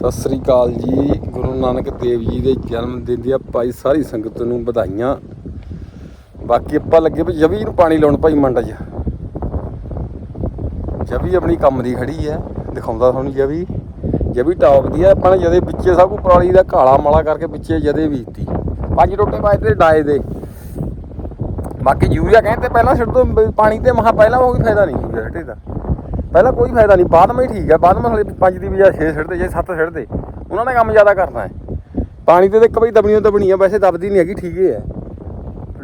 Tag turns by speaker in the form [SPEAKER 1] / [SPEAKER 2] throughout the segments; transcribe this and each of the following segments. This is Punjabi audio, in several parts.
[SPEAKER 1] ਸਤਿ ਸ੍ਰੀ ਅਕਾਲ ਜੀ। ਗੁਰੂ ਨਾਨਕ ਦੇਵ ਜੀ ਦੇ ਜਨਮ ਦਿਨ ਦੀਆਂ ਭਾਈ ਸਾਰੀ ਸੰਗਤ ਨੂੰ ਵਧਾਈਆਂ। ਬਾਕੀ ਆਪਾਂ ਲੱਗੇ ਵੀ ਜਵੀ ਨੂੰ ਪਾਣੀ ਲਾਉਣ ਭਾਈ ਮੰਡ 'ਚ ਜਵੀ ਆਪਣੀ ਕੰਮ ਦੀ ਖੜੀ ਹੈ। ਦਿਖਾਉਂਦਾ ਤੁਹਾਨੂੰ ਜਵੀ। ਜਵੀ ਟੌਪ ਦੀ ਹੈ। ਆਪਾਂ ਨੇ ਜਦੇ ਵਿੱਚੇ ਸਭ ਕੁ ਪਰਾਲੀ ਦਾ ਕਾਲਾ ਮਾਲਾ ਕਰਕੇ ਵਿੱਚੇ ਜਦੇ ਬੀਜਤੀ ਪੰਜ ਟੋਟੇ ਪਾਏ ਤੇ ਡਾਏ ਦੇ। ਬਾਕੀ ਯੂਰੀਆ ਕਹਿੰਦੇ ਪਹਿਲਾਂ ਛੱਡ ਦੋ। ਪਾਣੀ ਤੇ ਮਹਾ ਪਹਿਲਾਂ ਉਹ ਕੋਈ ਫਾਇਦਾ ਨਹੀਂ ਯੂਰੀਆ ਛੱਡੇ ਦਾ। ਪਹਿਲਾਂ ਕੋਈ ਫਾਇਦਾ ਨਹੀਂ, ਬਾਅਦ ਹੀ ਠੀਕ ਹੈ ਬਾਅਦ ਵਿੱਚ ਹਲੇ 5 ਦੀ ਬਜਾਏ 6 ਛੱਡਦੇ ਜਾਂ 7 ਛੱਡਦੇ ਉਹਨਾਂ ਨੇ ਕੰਮ ਜ਼ਿਆਦਾ ਕਰਨਾ ਹੈ। ਪਾਣੀ ਤੇ ਤਾਂ ਇੱਕ ਵਾਰੀ ਦਬਣੀ ਦਬਣੀ ਆ ਵੈਸੇ ਦਬਦੀ ਨਹੀਂ ਹੈਗੀ, ਠੀਕ ਹੀ ਹੈ।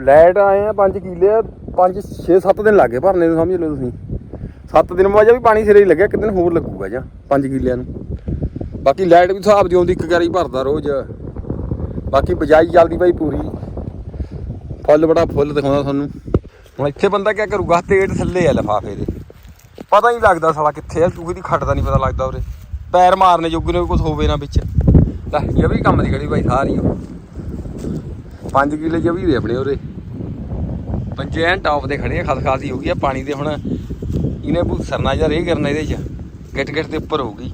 [SPEAKER 1] ਲਾਈਟ ਆਏ ਆ 5 ਕਿੱਲੇ 5 6 7 ਦਿਨ ਲੱਗੇ ਭਰਨੇ ਨੂੰ, ਸਮਝ ਲਓ ਤੁਸੀਂ। 7 ਦਿਨ ਬਾਅਦ ਵੀ ਪਾਣੀ ਸਿਰੇ ਹੀ ਲੱਗਿਆ, ਇੱਕ ਦਿਨ ਹੋਰ ਲੱਗੂਗਾ ਜਾਂ 5 ਕਿਲਿਆਂ ਨੂੰ। ਬਾਕੀ ਲਾਈਟ ਵੀ ਹਿਸਾਬ ਦੀ ਆਉਂਦੀ ਇੱਕ ਗਾਰੀ ਭਰਦਾ ਰੋਜ਼। ਬਾਕੀ ਬਜਾਈ ਚੱਲਦੀ ਬਾਈ ਪੂਰੀ। ਫੁੱਲ ਬੜਾ ਫੁੱਲ ਦਿਖਾਉਂਦਾ ਤੁਹਾਨੂੰ। ਹੁਣ ਇੱਥੇ ਬੰਦਾ ਕੀ ਕਰੂਗਾ ਤੇੜ ਥੱਲੇ ਆ ਲਫਾਫੇ ਦੇ। ਪਤਾ ਹੀ ਲੱਗਦਾ ਸਾਲਾ ਕਿੱਥੇ ਆ, ਤੂੰ ਦੀ ਖੱਟ ਦਾ ਨਹੀਂ ਪਤਾ ਲੱਗਦਾ ਉਰੇ। ਪੈਰ ਮਾਰਨੇ ਜੋਗੇ ਨੇ ਕੁਝ ਹੋਵੇ ਨਾ ਵਿੱਚ। ਲੈ, ਇਹ ਵੀ ਕੰਮ ਦੀ ਖੜੀ ਬਾਈ ਸਾਰੀ ਉਹ 5 ਕਿੱਲੇ ਜੇ ਵੀ ਦੇ ਆਪਣੇ ਉਰੇ। ਪੰਜੇ ਐਨ ਟਾਪ ਦੇ ਖੜੇ ਆ ਖਸ ਖਾਸੀ ਹੋ ਗਈ ਆ ਪਾਣੀ ਦੇ ਹੁਣ। ਇਹਨੇ ਭੂਸਰਨਾ ਜਾਂ ਰੇ ਕਰਨਾ ਇਹਦੇ ਚ। ਗਿੱਟ ਗਿੱਟ ਦੇ ਉੱਪਰ ਹੋ ਗਈ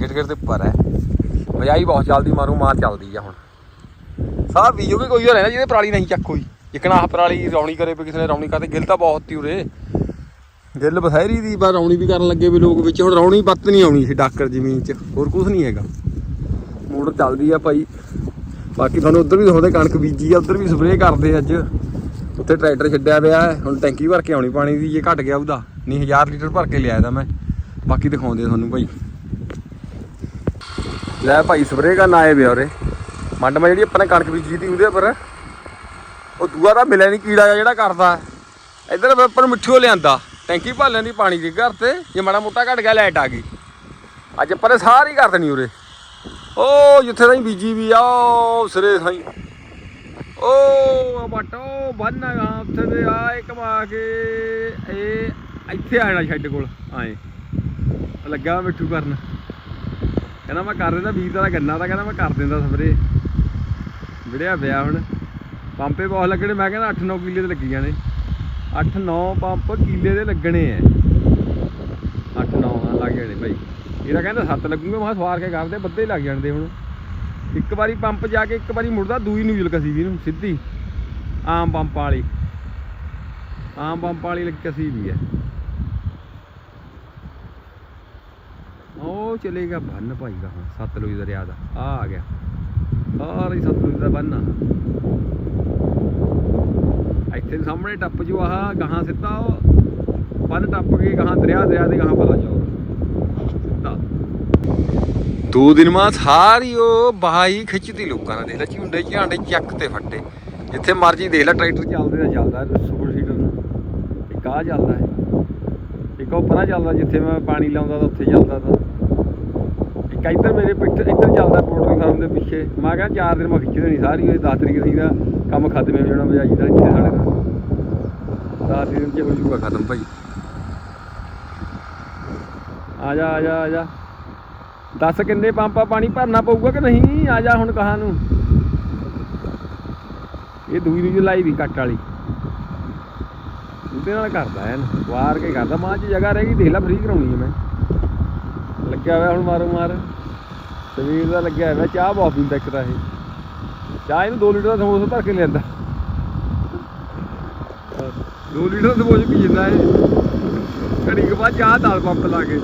[SPEAKER 1] ਗਿੱਟ ਗਿੱਟ ਦੇ ਉੱਪਰ ਹੈ। ਮਜਾਈ ਬਹੁਤ ਚੱਲਦੀ, ਮਾਰੂ ਮਾਰ ਚੱਲਦੀ ਆ ਹੁਣ। ਸਾਹ ਵੀ ਕੋਈ ਹੋ ਨਾ, ਜਿਹਦੇ ਪਰਾਲੀ ਨਹੀਂ ਚੱਕ ਹੋਈ। ਜਿਕਣਾ ਆਹ ਪਰਾਲੀ ਰੌਣੀ ਕਰੇ, ਵੀ ਕਿਸੇ ਨੇ ਰੌਣੀ ਕਰਦੇ ਗਿੱਲ ਤਾਂ ਬਹੁਤ ਤੀ ਉਰੇ। ਗਿੱਲ ਬਥੇਰੀ ਦੀ ਪਰ ਰੌਣੀ ਵੀ ਕਰਨ ਲੱਗੇ ਵੀ ਲੋਕ ਵਿੱਚ। ਹੁਣ ਰੌਣੀ ਬੱਤ ਨਹੀਂ ਆਉਣੀ ਸੀ ਡਾਕਰ ਜ਼ਮੀਨ 'ਚ, ਹੋਰ ਕੁਝ ਨਹੀਂ ਹੈਗਾ। ਮੋਟਰ ਚੱਲਦੀ ਆ ਭਾਈ। ਬਾਕੀ ਤੁਹਾਨੂੰ ਉਧਰ ਵੀ ਦਿਖਾਉਂਦੇ ਕਣਕ ਬੀਜੀ ਆ, ਉਧਰ ਵੀ ਸਪਰੇਅ ਕਰਦੇ ਅੱਜ। ਉੱਥੇ ਟਰੈਕਟਰ ਛੱਡਿਆ ਪਿਆ ਹੁਣ ਟੈਂਕੀ ਭਰ ਕੇ ਆਉਣੀ ਪਾਣੀ ਦੀ ਜੇ ਘਟ ਗਿਆ ਉਹਦਾ। ਨਹੀਂ 1000 ਲੀਟਰ ਭਰ ਕੇ ਲਿਆਇਆ ਤਾਂ ਮੈਂ। ਬਾਕੀ ਦਿਖਾਉਂਦੇ ਤੁਹਾਨੂੰ ਭਾਈ। ਲੈ ਭਾਈ ਸਪਰੇਅ ਕਰਨ ਆਏ ਵੇ ਉਰੇ। ਮੰਡ ਮੈਂ ਜਿਹੜੀ ਆਪਾਂ ਨੇ ਕਣਕ ਬੀਜੀ ਤੀ ਉਹਦੇ ਪਰ ਉਹ ਦੂਆ ਦਾ ਮਿਲਿਆ ਨਹੀਂ ਕੀੜਾ ਜਿਹਾ ਜਿਹੜਾ ਕਰਦਾ। ਇੱਧਰ ਆਪਾਂ ਨੂੰ ਮਿੱਠੀਓ ਲਿਆਂਦਾ। ਟੈਂਕੀ ਭਰ ਲੈਂਦੀ ਪਾਣੀ ਦੀ ਘਰ ਤੇ, ਜੇ ਮਾੜਾ ਮੋਟਾ ਘਟ ਗਿਆ ਲਾਈਟ ਆ ਗਈ। ਅੱਜ ਆਪਾਂ ਨੇ ਸਾਰੀ ਕਰ ਦੇਣੀ ਉਰੇ। ਓ, ਜਿੱਥੇ ਤਾਈਂ ਬੀਜੀ ਵੀ ਆ ਉਹ ਸਾਈ। ਓ ਬਟੋ ਬੰਨਾ ਉੱਥੇ ਦੇ ਆਏ ਕਮਾ ਕੇ, ਇਹ ਇੱਥੇ ਆਣਾ ਛੱਡ ਕੋਲ, ਆਏ। ਲੱਗਾ ਮਿੱਠੂ ਕਰਨ। ਕਹਿੰਦਾ ਮੈਂ ਕਰ ਦਿੰਦਾ ਬੀਜ ਦਾ ਗੰਨਾ ਤਾਂ ਕਹਿੰਦਾ ਮੈਂ ਕਰ ਦਿੰਦਾ ਸਪਰੇ। ਵਿੜਿਆ ਪਿਆ ਹੁਣ। ਪੰਪੇ ਬਹੁਤ ਲੱਗਣੇ ਮੈਂ ਕਹਿੰਦਾ 8-9 ਕਿੱਲੇ ਤੇ ਲੱਗੀ ਜਾਣੇ। 8-9 ਪੰਪ ਕਿੱਲੇ ਦੇ ਲੱਗਣੇ ਐ। 8-9 ਲੱਗ ਜਾਣੇ ਭਾਈ। ਇਹਦਾ ਕਹਿੰਦਾ 7 ਲੱਗੂਗੇ, ਮੈਂ ਸਵਾਰ ਕੇ ਕਰਦੇ ਬੱਦੇ ਲੱਗ ਜਾਣਦੇ ਹੁਣ। ਇੱਕ ਵਾਰੀ ਪੰਪ ਜਾ ਕੇ ਇੱਕ ਵਾਰੀ ਮੁੜਦਾ, ਦੂਈ ਨੂੰ ਕਸੀ ਵੀ ਨੂੰ ਸਿੱਧੀ। ਆਮ ਪੰਪ ਵਾਲੀ। ਆਮ ਪੰਪ ਵਾਲੀ ਕਸੀ ਵੀ ਹੈ ਉਹ ਚਲੇਗਾ ਬੰਨ ਭਾਈ ਦਾ ਸਤਲੁਜ ਦਰਿਆ ਦਾ। ਆ ਆ ਗਿਆ। ਸਾਰਾ ਹੀ ਸਤਲੁਜ ਦਾ ਬੰਨ ਆ। ਇੱਥੇ ਸਾਹਮਣੇ ਟੱਪ ਜੋ ਆਹ ਗਾਹਾਂ ਸਿੱਧਾ ਬੰਨ ਟੱਪ ਕੇ ਗਾਹਾਂ ਦਰਿਆ ਦਰਿਆ ਦੇ ਗਾਹਾਂ ਪਲਾ ਜਾਓ ਸਿੱਧਾ। ਦੋ ਦਿਨ ਮਾ ਸਾਰੀ ਉਹ ਬਹਾਈ ਖਿੱਚਦੀ ਲੋਕਾਂ ਨੇ ਦੇਖ ਲੈ ਝੁੰਡੇ ਝਾਂਡੇ ਚੱਕ ਤੇ ਫੱਟੇ। ਜਿੱਥੇ ਮਰਜ਼ੀ ਦੇਖ ਲੈ, ਟਰੈਕਟਰ ਚੱਲਦੇ ਤਾਂ ਚੱਲਦਾ, ਸੁਪਰ ਸੀਡਰ ਇੱਕ ਆ ਚੱਲਦਾ ਹੈ। ਇੱਕ ਉਹ ਪਰਾਂ ਚੱਲਦਾ, ਜਿੱਥੇ ਮੈਂ ਪਾਣੀ ਲਾਉਂਦਾ ਤਾਂ ਉੱਥੇ ਚੱਲਦਾ ਤਾਂ। ਇੱਕ ਇੱਧਰ ਮੇਰੇ ਪਿੱਛੇ ਇੱਧਰ ਚੱਲਦਾ ਪੋਲਟਰੀ ਫਾਰਮ ਦੇ ਪਿੱਛੇ। ਮੈਂ ਕਿਹਾ ਚਾਰ ਦਿਨ ਮੈਂ ਖਿੱਚ ਦੇਣੀ ਸਾਰੀ ਉਹ 10 ਤਰੀਕ ਸੀ ਦਾ ਕੰਮ ਖਤਮ ਹੋ ਜਾਣਾ ਬਜਾਈ ਦਾ ਇੱਥੇ ਸਾਡੇ ਦਾ 10 ਦਿਨ ਚ ਹੋ ਜੂਗਾ ਖਤਮ ਭਾਈ। ਆ ਜਾ ਆ ਜਾ ਆ ਜਾ। ਦੱਸ ਕਿੰਨੇ ਪੰਪਾ ਪਾਣੀ ਭਰਨਾ ਪਊਗਾ ਕਿ ਨਹੀਂ? ਆ ਜਾ ਹੁਣ ਕਹਾਂ ਨੂੰ। ਇਹ ਦੂਈ ਨੂੰ ਲਾਈ ਵੀ ਕੱਟ ਵਾਲੀ। ਉਹਦੇ ਨਾਲ ਕਰਦਾ ਐਨ, ਵਾਰ ਕੇ ਕਰਦਾ। ਮਾਂ ਚ ਜਗ੍ਹਾ ਰਹਿ ਗਈ, ਦੇਖ ਲੈ ਫ੍ਰੀ ਕਰਾਉਣੀ ਹੈ ਮੈਂ। ਲੱਗਿਆ ਹੋਇਆ ਹੁਣ ਮਾਰੋ ਮਾਰ। ਸਵੇਰ ਦਾ ਲੱਗਿਆ ਹੋਇਆ, ਚਾਹ ਬਹੁਤ ਪੀਂਦਾ ਇੱਕ ਤਾਂ ਇਹ। ਚਾਹ ਇਹਨੂੰ 2 ਲੀਟਰ ਦਾ ਸਮੋਸਾ ਭਰ ਕੇ ਲਿਆਂਦਾ। 2 ਲੀਟਰ ਦਾ ਸਮੋਸਾ ਪੀ ਜਾਂਦਾ ਇਹ। ਘੜੀ ਕੇ ਬਾਅਦ ਚਾਹ ਦਾਲ ਪੰਪ ਲਾ ਕੇ।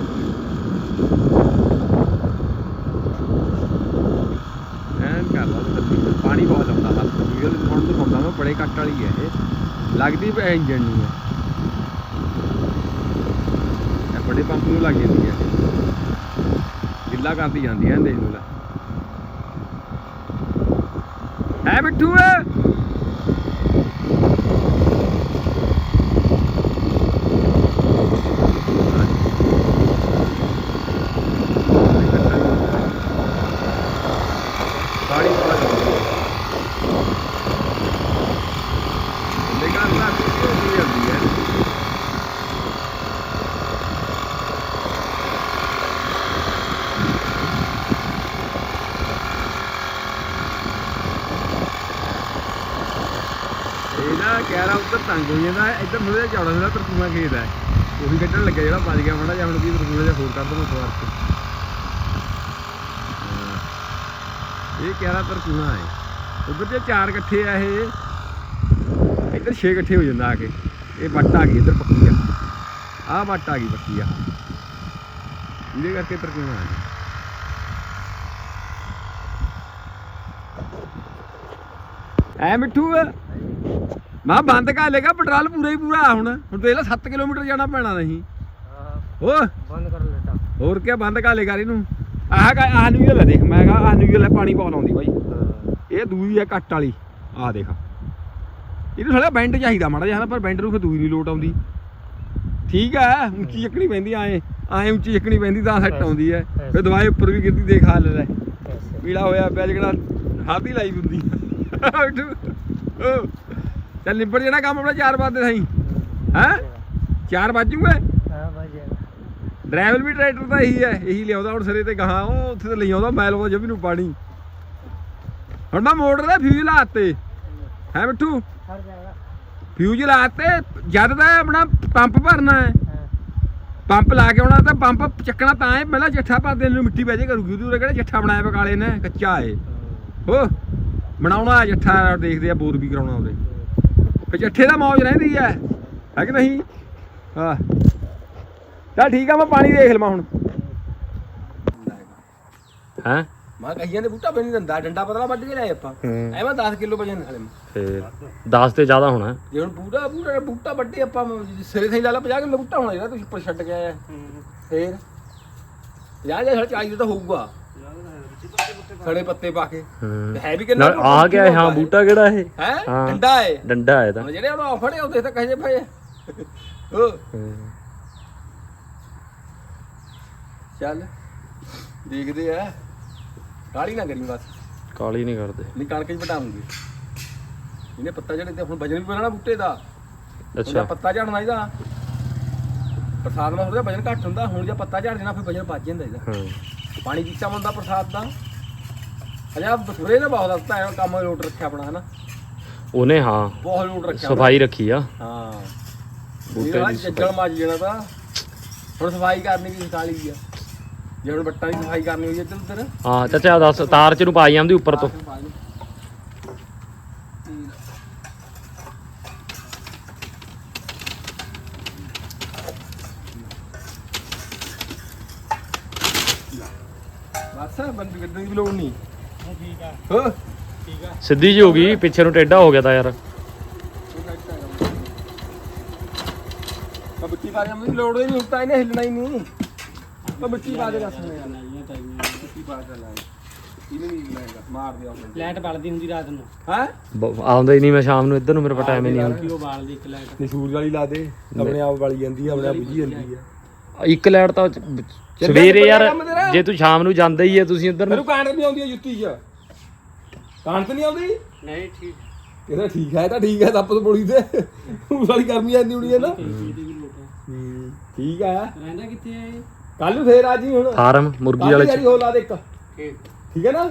[SPEAKER 1] ਐਨ ਕਰ ਲਾ ਪਾਣੀ ਬਹੁਤ ਆਉਂਦਾ ਹੱਥ ਵੀਡੀਓ ਤੇ ਹੁਣ ਦਿਖਾਉਂਦਾ ਮੈਂ ਬੜੇ ਕੱਟ ਵਾਲੀ ਹੈ ਇਹ। ਲੱਗਦੀ ਪੈ ਇੰਜਣ ਨੂੰ ਹੈ ਇਹ ਬੜੇ ਪੰਪ ਨੂੰ ਲੱਗ ਜਾਂਦੀ ਹੈ ਗਿੱਲਾ ਕਰਦੀ ਜਾਂਦੀ ਹੈ ਦੇਖ ਲੋ ਲੈ। ਹੈ ਬਿੱਟੂ ਏ ਪਾਣੀ ਪਾ ਦਿੰਦੀ ਹੈ ਲੇਕਿਨ ਨਾ ਕਿਉਂ ਨਹੀਂ ਆਉਂਦੀ ਹੈ ਇਹ ਨਾ ਕਹਿ ਰਹਾ ਉੱਧਰ ਤੰਗ ਹੋ ਜਾਂਦਾ ਹੈ ਇੱਧਰ ਮੁੰਡੇ ਚੌੜਾ ਜਿਹੜਾ ਤਰਕੂਮਾ ਖੇਤ ਹੈ, ਉਹੀ ਕੱਢਣ ਲੱਗਿਆ ਜਿਹੜਾ ਬਚ ਗਿਆ ਮਾੜਾ ਜਿਹਾ, ਹੁਣ ਕੀ ਤਰਕੂਮਾ ਜਿਹਾ ਹੋਰ ਕਰ ਦਵਾਂ ਸਵਾਰ ਕੇ। ਇਹ 11 ਤਰਕੂਣਾ ਹੈ। ਉਧਰ ਜੇ ਚਾਰ ਇਕੱਠੇ ਆ ਇਹ, ਇੱਧਰ 6 ਇਕੱਠੇ ਹੋ ਜਾਂਦਾ ਆ ਕੇ। ਇਹ ਵੱਟ ਆ ਗਈ, ਇੱਧਰ ਪੱਕੀ ਆ। ਆਹ ਵੱਟ ਆ ਗਈ, ਪੱਕੀ ਆ। ਇਹਦੇ ਕਰਕੇ ਤਰਕੂਣਾ ਹੈ। ਐ ਮਿੱਠੂ। ਮੈਂ ਬੰਦ ਕਰ ਲੇਗਾ ਪੈਟਰੋਲ ਪੂਰਾ ਹੀ ਪੂਰਾ ਹੁਣ। ਹੁਣ ਦੇਖ ਲੈ 7 ਕਿਲੋਮੀਟਰ ਜਾਣਾ ਪੈਣਾ ਨਹੀਂ। ਓ
[SPEAKER 2] ਬੰਦ ਕਰ ਲੈਟਾ
[SPEAKER 1] ਹੋਰ ਕੀ ਬੰਦ ਕਰ ਲੇਗਾ ਇਹਨੂੰ। ਆਹ ਕਾ ਆਹ ਨਿਊਜ਼ਲ ਹੈ ਦੇਖ ਮੈਂ ਕਹਾ ਆਹ ਨਿਊਜ਼ਲ ਹੈ ਪਾਣੀ ਪਾਉਣ ਆਉਂਦੀ ਬਾਈ। ਇਹ ਦੂਈ ਹੈ ਕੱਟ ਵਾਲੀ ਆਹ ਦੇਖ। ਇਹਨੂੰ ਸਾਲਾ ਬੈਂਡ ਚਾਹੀਦਾ ਮਾੜਾ ਜਿਹਾ ਪਰ ਬੈਂਡ ਨੂੰ ਫਿਰ ਦੂਈ ਨਹੀਂ ਲੋਟ ਆਉਂਦੀ। ਠੀਕ ਹੈ ਉੱਚੀ ਚੱਕਣੀ ਪੈਂਦੀ ਆਏ ਆਏ ਉੱਚੀ ਚੱਕਣੀ ਪੈਂਦੀ ਤਾਂ ਸੈੱਟ ਆਉਂਦੀ ਹੈ ਫਿਰ ਦਵਾਈ ਉੱਪਰ ਵੀ ਗਿਰਦੀ ਦੇਖ ਹਾਲ ਲੈ। ਪੀਲਾ ਹੋਇਆ ਪਿਆ ਜਿਹੜਾ ਹਾਦੀ ਲਾਈ ਹੁੰਦੀ ਚੱਲ ਨਿਬੜ ਜਾਣਾ ਕੰਮ ਆਪਣਾ 4 ਵਜੇ ਸਹੀ ਹੈਂ? 4 ਵਜੂਗੇ
[SPEAKER 2] ਹਾਂ ਬਾਜੀ
[SPEAKER 1] ਡਰਾਈਵਰ ਵੀ ਟਰੈਕਟਰ ਦਾ ਇਹੀ ਹੈ ਇਹੀ ਲਿਆਉਂਦਾ ਹੁਣ ਸਿਰੇ ਤੇ ਗਾਹਾਂ ਉਹ ਉੱਥੇ ਤੇ ਲਈ ਆਉਂਦਾ ਮੈਲ ਉਹ ਜਮੀ ਨੂੰ ਪਾਣੀ। ਹੁਣ ਮੈਂ ਮੋਟਰ ਦਾ ਫਿਊਜ਼ ਲਾਤੇ ਹੈ ਮਿੱਠੂ? ਫਿਊਜ਼ ਲਾਤੇ ਜਦ ਦਾ ਆਪਣਾ ਪੰਪ ਭਰਨਾ ਹੈ। ਪੰਪ ਲਾ ਕੇ ਆਉਣਾ ਤਾਂ ਪੰਪ ਚੱਕਣਾ ਤਾਂ ਹੈ ਪਹਿਲਾਂ ਜੱਠਾ ਪਾ ਦੇਣ ਨੂੰ ਮਿੱਟੀ ਬਹਿ ਜੇ ਕਰੂਗੀ ਉਹਦੇ ਕਿਹੜਾ ਜੱਠਾ ਬਣਾਇਆ ਵਾ ਕਾਲੇ ਨੇ ਕੱਚਾ ਏ ਹੋ ਬਣਾਉਣਾ ਜੱਠਾ ਦੇਖਦੇ ਆ ਬੋਰ ਵੀ ਕਰਾਉਣਾ ਉਹਦੇ। ਫਿਰ ਜੱਠੇ ਦਾ ਮੌਜ ਰਹਿੰਦੀ ਹੈ ਹੈ ਕਿ ਨਹੀਂ? ਹਾਂ। ਚੱਲ ਠੀਕ ਆ ਮੈਂ ਪਾਣੀ ਦੇਖ ਲਵਾਂ ਹੁਣ।
[SPEAKER 3] ਹੈ?
[SPEAKER 1] ਮੈਂ ਕਹੀਆਂ ਦੇ ਬੂਟਾ ਬਣੀ ਦੰਦਾ ਡੰਡਾ ਪਤਲਾ ਵੱਢ ਕੇ ਲਿਆਏ ਆਪਾਂ।
[SPEAKER 3] ਹੂੰ।
[SPEAKER 1] ਐਵੇਂ 10 ਕਿਲੋ ਵਜਨ ਨਾਲੇ।
[SPEAKER 3] ਫੇਰ 10 ਤੇ ਜ਼ਿਆਦਾ ਹੋਣਾ।
[SPEAKER 1] ਜੇ ਹੁਣ ਬੂਟਾ ਬੂਟਾ ਬੂਟਾ ਵੱਡੇ ਆਪਾਂ ਸਿਰੇ ਥੇ ਲਾ ਲਾ 50 ਕਿਲੋ ਬੂਟਾ ਹੋਣਾ ਜਿਹੜਾ ਤੁਸੀਂ ਉੱਪਰ ਛੱਡ ਕੇ ਆਇਆ ਫੇਰ। 50 ਜਾਂ 40 ਦਾ ਹੋਊਗਾ। ਖੜੇ ਪੱਤੇ ਪਾ ਕੇ।
[SPEAKER 3] ਹੂੰ।
[SPEAKER 1] ਹੈ ਵੀ ਕਿੰਨਾ
[SPEAKER 3] ਨਾਲ ਆ ਗਿਆ ਹਾਂ ਬੂਟਾ ਕਿਹੜਾ ਇਹ?
[SPEAKER 1] ਹੈ?
[SPEAKER 3] ਹਾਂ।
[SPEAKER 1] ਡੰਡਾ ਹੈ
[SPEAKER 3] ਡੰਡਾ ਹੈ ਤਾਂ।
[SPEAKER 1] ਹੁਣ ਜਿਹੜੇ ਉਹ ਆਫੜੇ ਉਹਦੇ ਤਾਂ ਕਹੇ ਹੋ। ਚੱਲ। ਦੇਖਦੇ ਆ। ਕਾਲੀ ਨਾ ਕਰੀ ਬਸ।
[SPEAKER 3] ਕਾਲੀ ਨਹੀਂ ਕਰਦੇ।
[SPEAKER 1] ਨਹੀਂ ਕਣਕ ਹੀ ਵਟਾਉਂਗੇ ਇਹਨੇ ਪੱਤਾ ਜਿਹੜੇ ਤੇ ਹੁਣ ਵਜਨ ਵੀ ਬਣਾਣਾ ਬੂਟੇ ਦਾ।
[SPEAKER 3] ਅੱਛਾ।
[SPEAKER 1] ਪੱਤਾ ਝੜਨਾ ਇਹਦਾ। ਪ੍ਰਸਾਦ ਨਾਲ ਉਹਦਾ ਵਜਨ ਘੱਟ ਹੁੰਦਾ। ਹੁਣ ਜੇ ਪੱਤਾ ਝੜ ਜਾਣਾ ਫਿਰ ਵਜਨ ਵੱਜ ਜਾਂਦਾ ਇਹਦਾ।
[SPEAKER 3] ਹਾਂ।
[SPEAKER 1] ਪਾਣੀ ਪੀਤਾ ਹੁੰਦਾ ਪ੍ਰਸਾਦ ਦਾ। ਅਜਾ ਬਸੁਰੇ ਨੇ ਬਹੁਤ ਹਸਤਾ ਹੈ ਕੰਮ ਲੋਟ ਰੱਖਿਆ ਆਪਣਾ ਹਨਾ?
[SPEAKER 3] ਉਹਨੇ ਹਾਂ।
[SPEAKER 1] ਬਹੁਤ ਲੋਟ ਰੱਖਿਆ
[SPEAKER 3] ਸਫ਼ਾਈ ਰੱਖੀ ਆ।
[SPEAKER 1] ਹਾਂ।
[SPEAKER 3] ਬੂਟੇ ਦੀ
[SPEAKER 1] ਜੱਜਲ ਮੱਜ ਜਾਣਾ ਤਾਂ ਹੁਣ ਸਫ਼ਾਈ ਕਰਨੀ ਵੀ ਸਿਖਾ ਲਈ ਆ। ਜੇ ਹੁਣ ਬੱਟਾਂ ਦੀ ਸਫ਼ਾਈ ਕਰਨੀ ਹੋਈ ਹੈ ਚੱਲ ਤੇਰਾ
[SPEAKER 3] ਹਾਂ ਚਾਚਾ ਦੱਸ ਤਾਰ ਚ ਨੂੰ ਪਾਈ ਜਾਂਦੀ ਉੱਪਰ ਤੋਂ।
[SPEAKER 1] ਬਸ ਬੰਦ ਗੱਡੀ ਦੀ ਲੋੜ ਨਹੀਂ। ਹੋ।
[SPEAKER 2] ਠੀਕ ਆ।
[SPEAKER 3] ਸਿੱਧੀ ਜੀ ਹੋ ਗਈ ਪਿੱਛੇ ਨੂੰ ਟੇਢਾ ਹੋ ਗਿਆ ਤਾਂ ਯਾਰ।
[SPEAKER 1] ਮਿੱਟੀ ਪਾ ਜਾਂਦੀ ਲੋੜ ਹੀ ਨਹੀਂ ਹੁੰਦਾ ਇਹਨੇ ਹਿੱਲਣਾ ਹੀ ਨਹੀਂ। ਪਾ ਦੇ ਦੱਸ ਨੇ। ਯਾਰ ਪਾ ਇਹਨੇ ਨਹੀਂ ਲਾਏਗਾ ਮਾਰ ਦਿਆ ਉਹਨੇ।
[SPEAKER 2] ਲਾਈਟ ਬਲਦੀ ਹੁੰਦੀ ਰਾਤ ਨੂੰ।
[SPEAKER 1] ਹੈ?
[SPEAKER 3] ਬ- ਆਉਂਦਾ ਹੀ ਨਹੀਂ ਮੈਂ ਸ਼ਾਮ ਨੂੰ ਇੱਧਰ ਨੂੰ ਮੇਰੇ ਕੋਲ ਟਾਈਮ ਹੀ ਨਹੀਂ ਹੁੰਦਾ।
[SPEAKER 2] ਕਿ ਉਹ ਬਾਲਦੀ ਇੱਕ ਲਾਈਟ।
[SPEAKER 1] ਨਹੀਂ ਸੂਰਜ ਵਾਲੀ ਲਾ ਦੇ ਆਪਣੇ ਆਪ ਵਾਲੀ ਜਾਂਦੀ ਆ ਆਪਣੇ ਆਪ ਬੁਝੀ ਜਾਂਦੀ ਆ।
[SPEAKER 3] ਇੱਕ ਲਾਈਟ ਤਾਂ ਚ- ਸਵੇਰੇ ਯਾਰ ਜੇ ਤੂੰ ਸ਼ਾਮ ਨੂੰ ਜਾਂਦਾ ਹੀ ਹੈ ਤੁਸੀਂ ਇੱਧਰ ਨੂੰ।
[SPEAKER 1] ਮੈਨੂੰ ਕਾਂਟ ਨਹੀਂ ਆਉਂਦੀ ਆ ਜੁੱਤੀ 'ਚ। ਕਾਂਟ ਨਹੀਂ ਆਉਂਦੀ?
[SPEAKER 2] ਨਹੀਂ ਠੀਕ
[SPEAKER 1] ਕਹਿੰਦਾ ਠੀਕ ਹੈ ਤਾਂ ਠੀਕ ਹੈ ਦੱਪ ਤੋਂ ਬੋਲੀ ਤੇ। ਉਸ ਵਾਲੀ ਗਰਮੀ ਆਂਦੀ ਹੋਣੀ ਹੈ ਨਾ।
[SPEAKER 2] ਇਹਦੀ ਹੈ
[SPEAKER 1] ਠੀਕ ਆ।
[SPEAKER 2] ਰਹਿੰਦਾ ਕਿੱਥੇ ਹੈ
[SPEAKER 1] ਕੱਲ ਨੂੰ ਫੇਰ ਆ ਜੀ ਹੁਣ।
[SPEAKER 3] ਫਾਰਮ ਮੁਰਗੀ ਵਾਲੇ ਚ।
[SPEAKER 1] ਹੋ ਲਾ ਦੇ ਇੱਕ।
[SPEAKER 2] ਠੀਕ।
[SPEAKER 1] ਠੀਕ ਹੈ ਨਾ?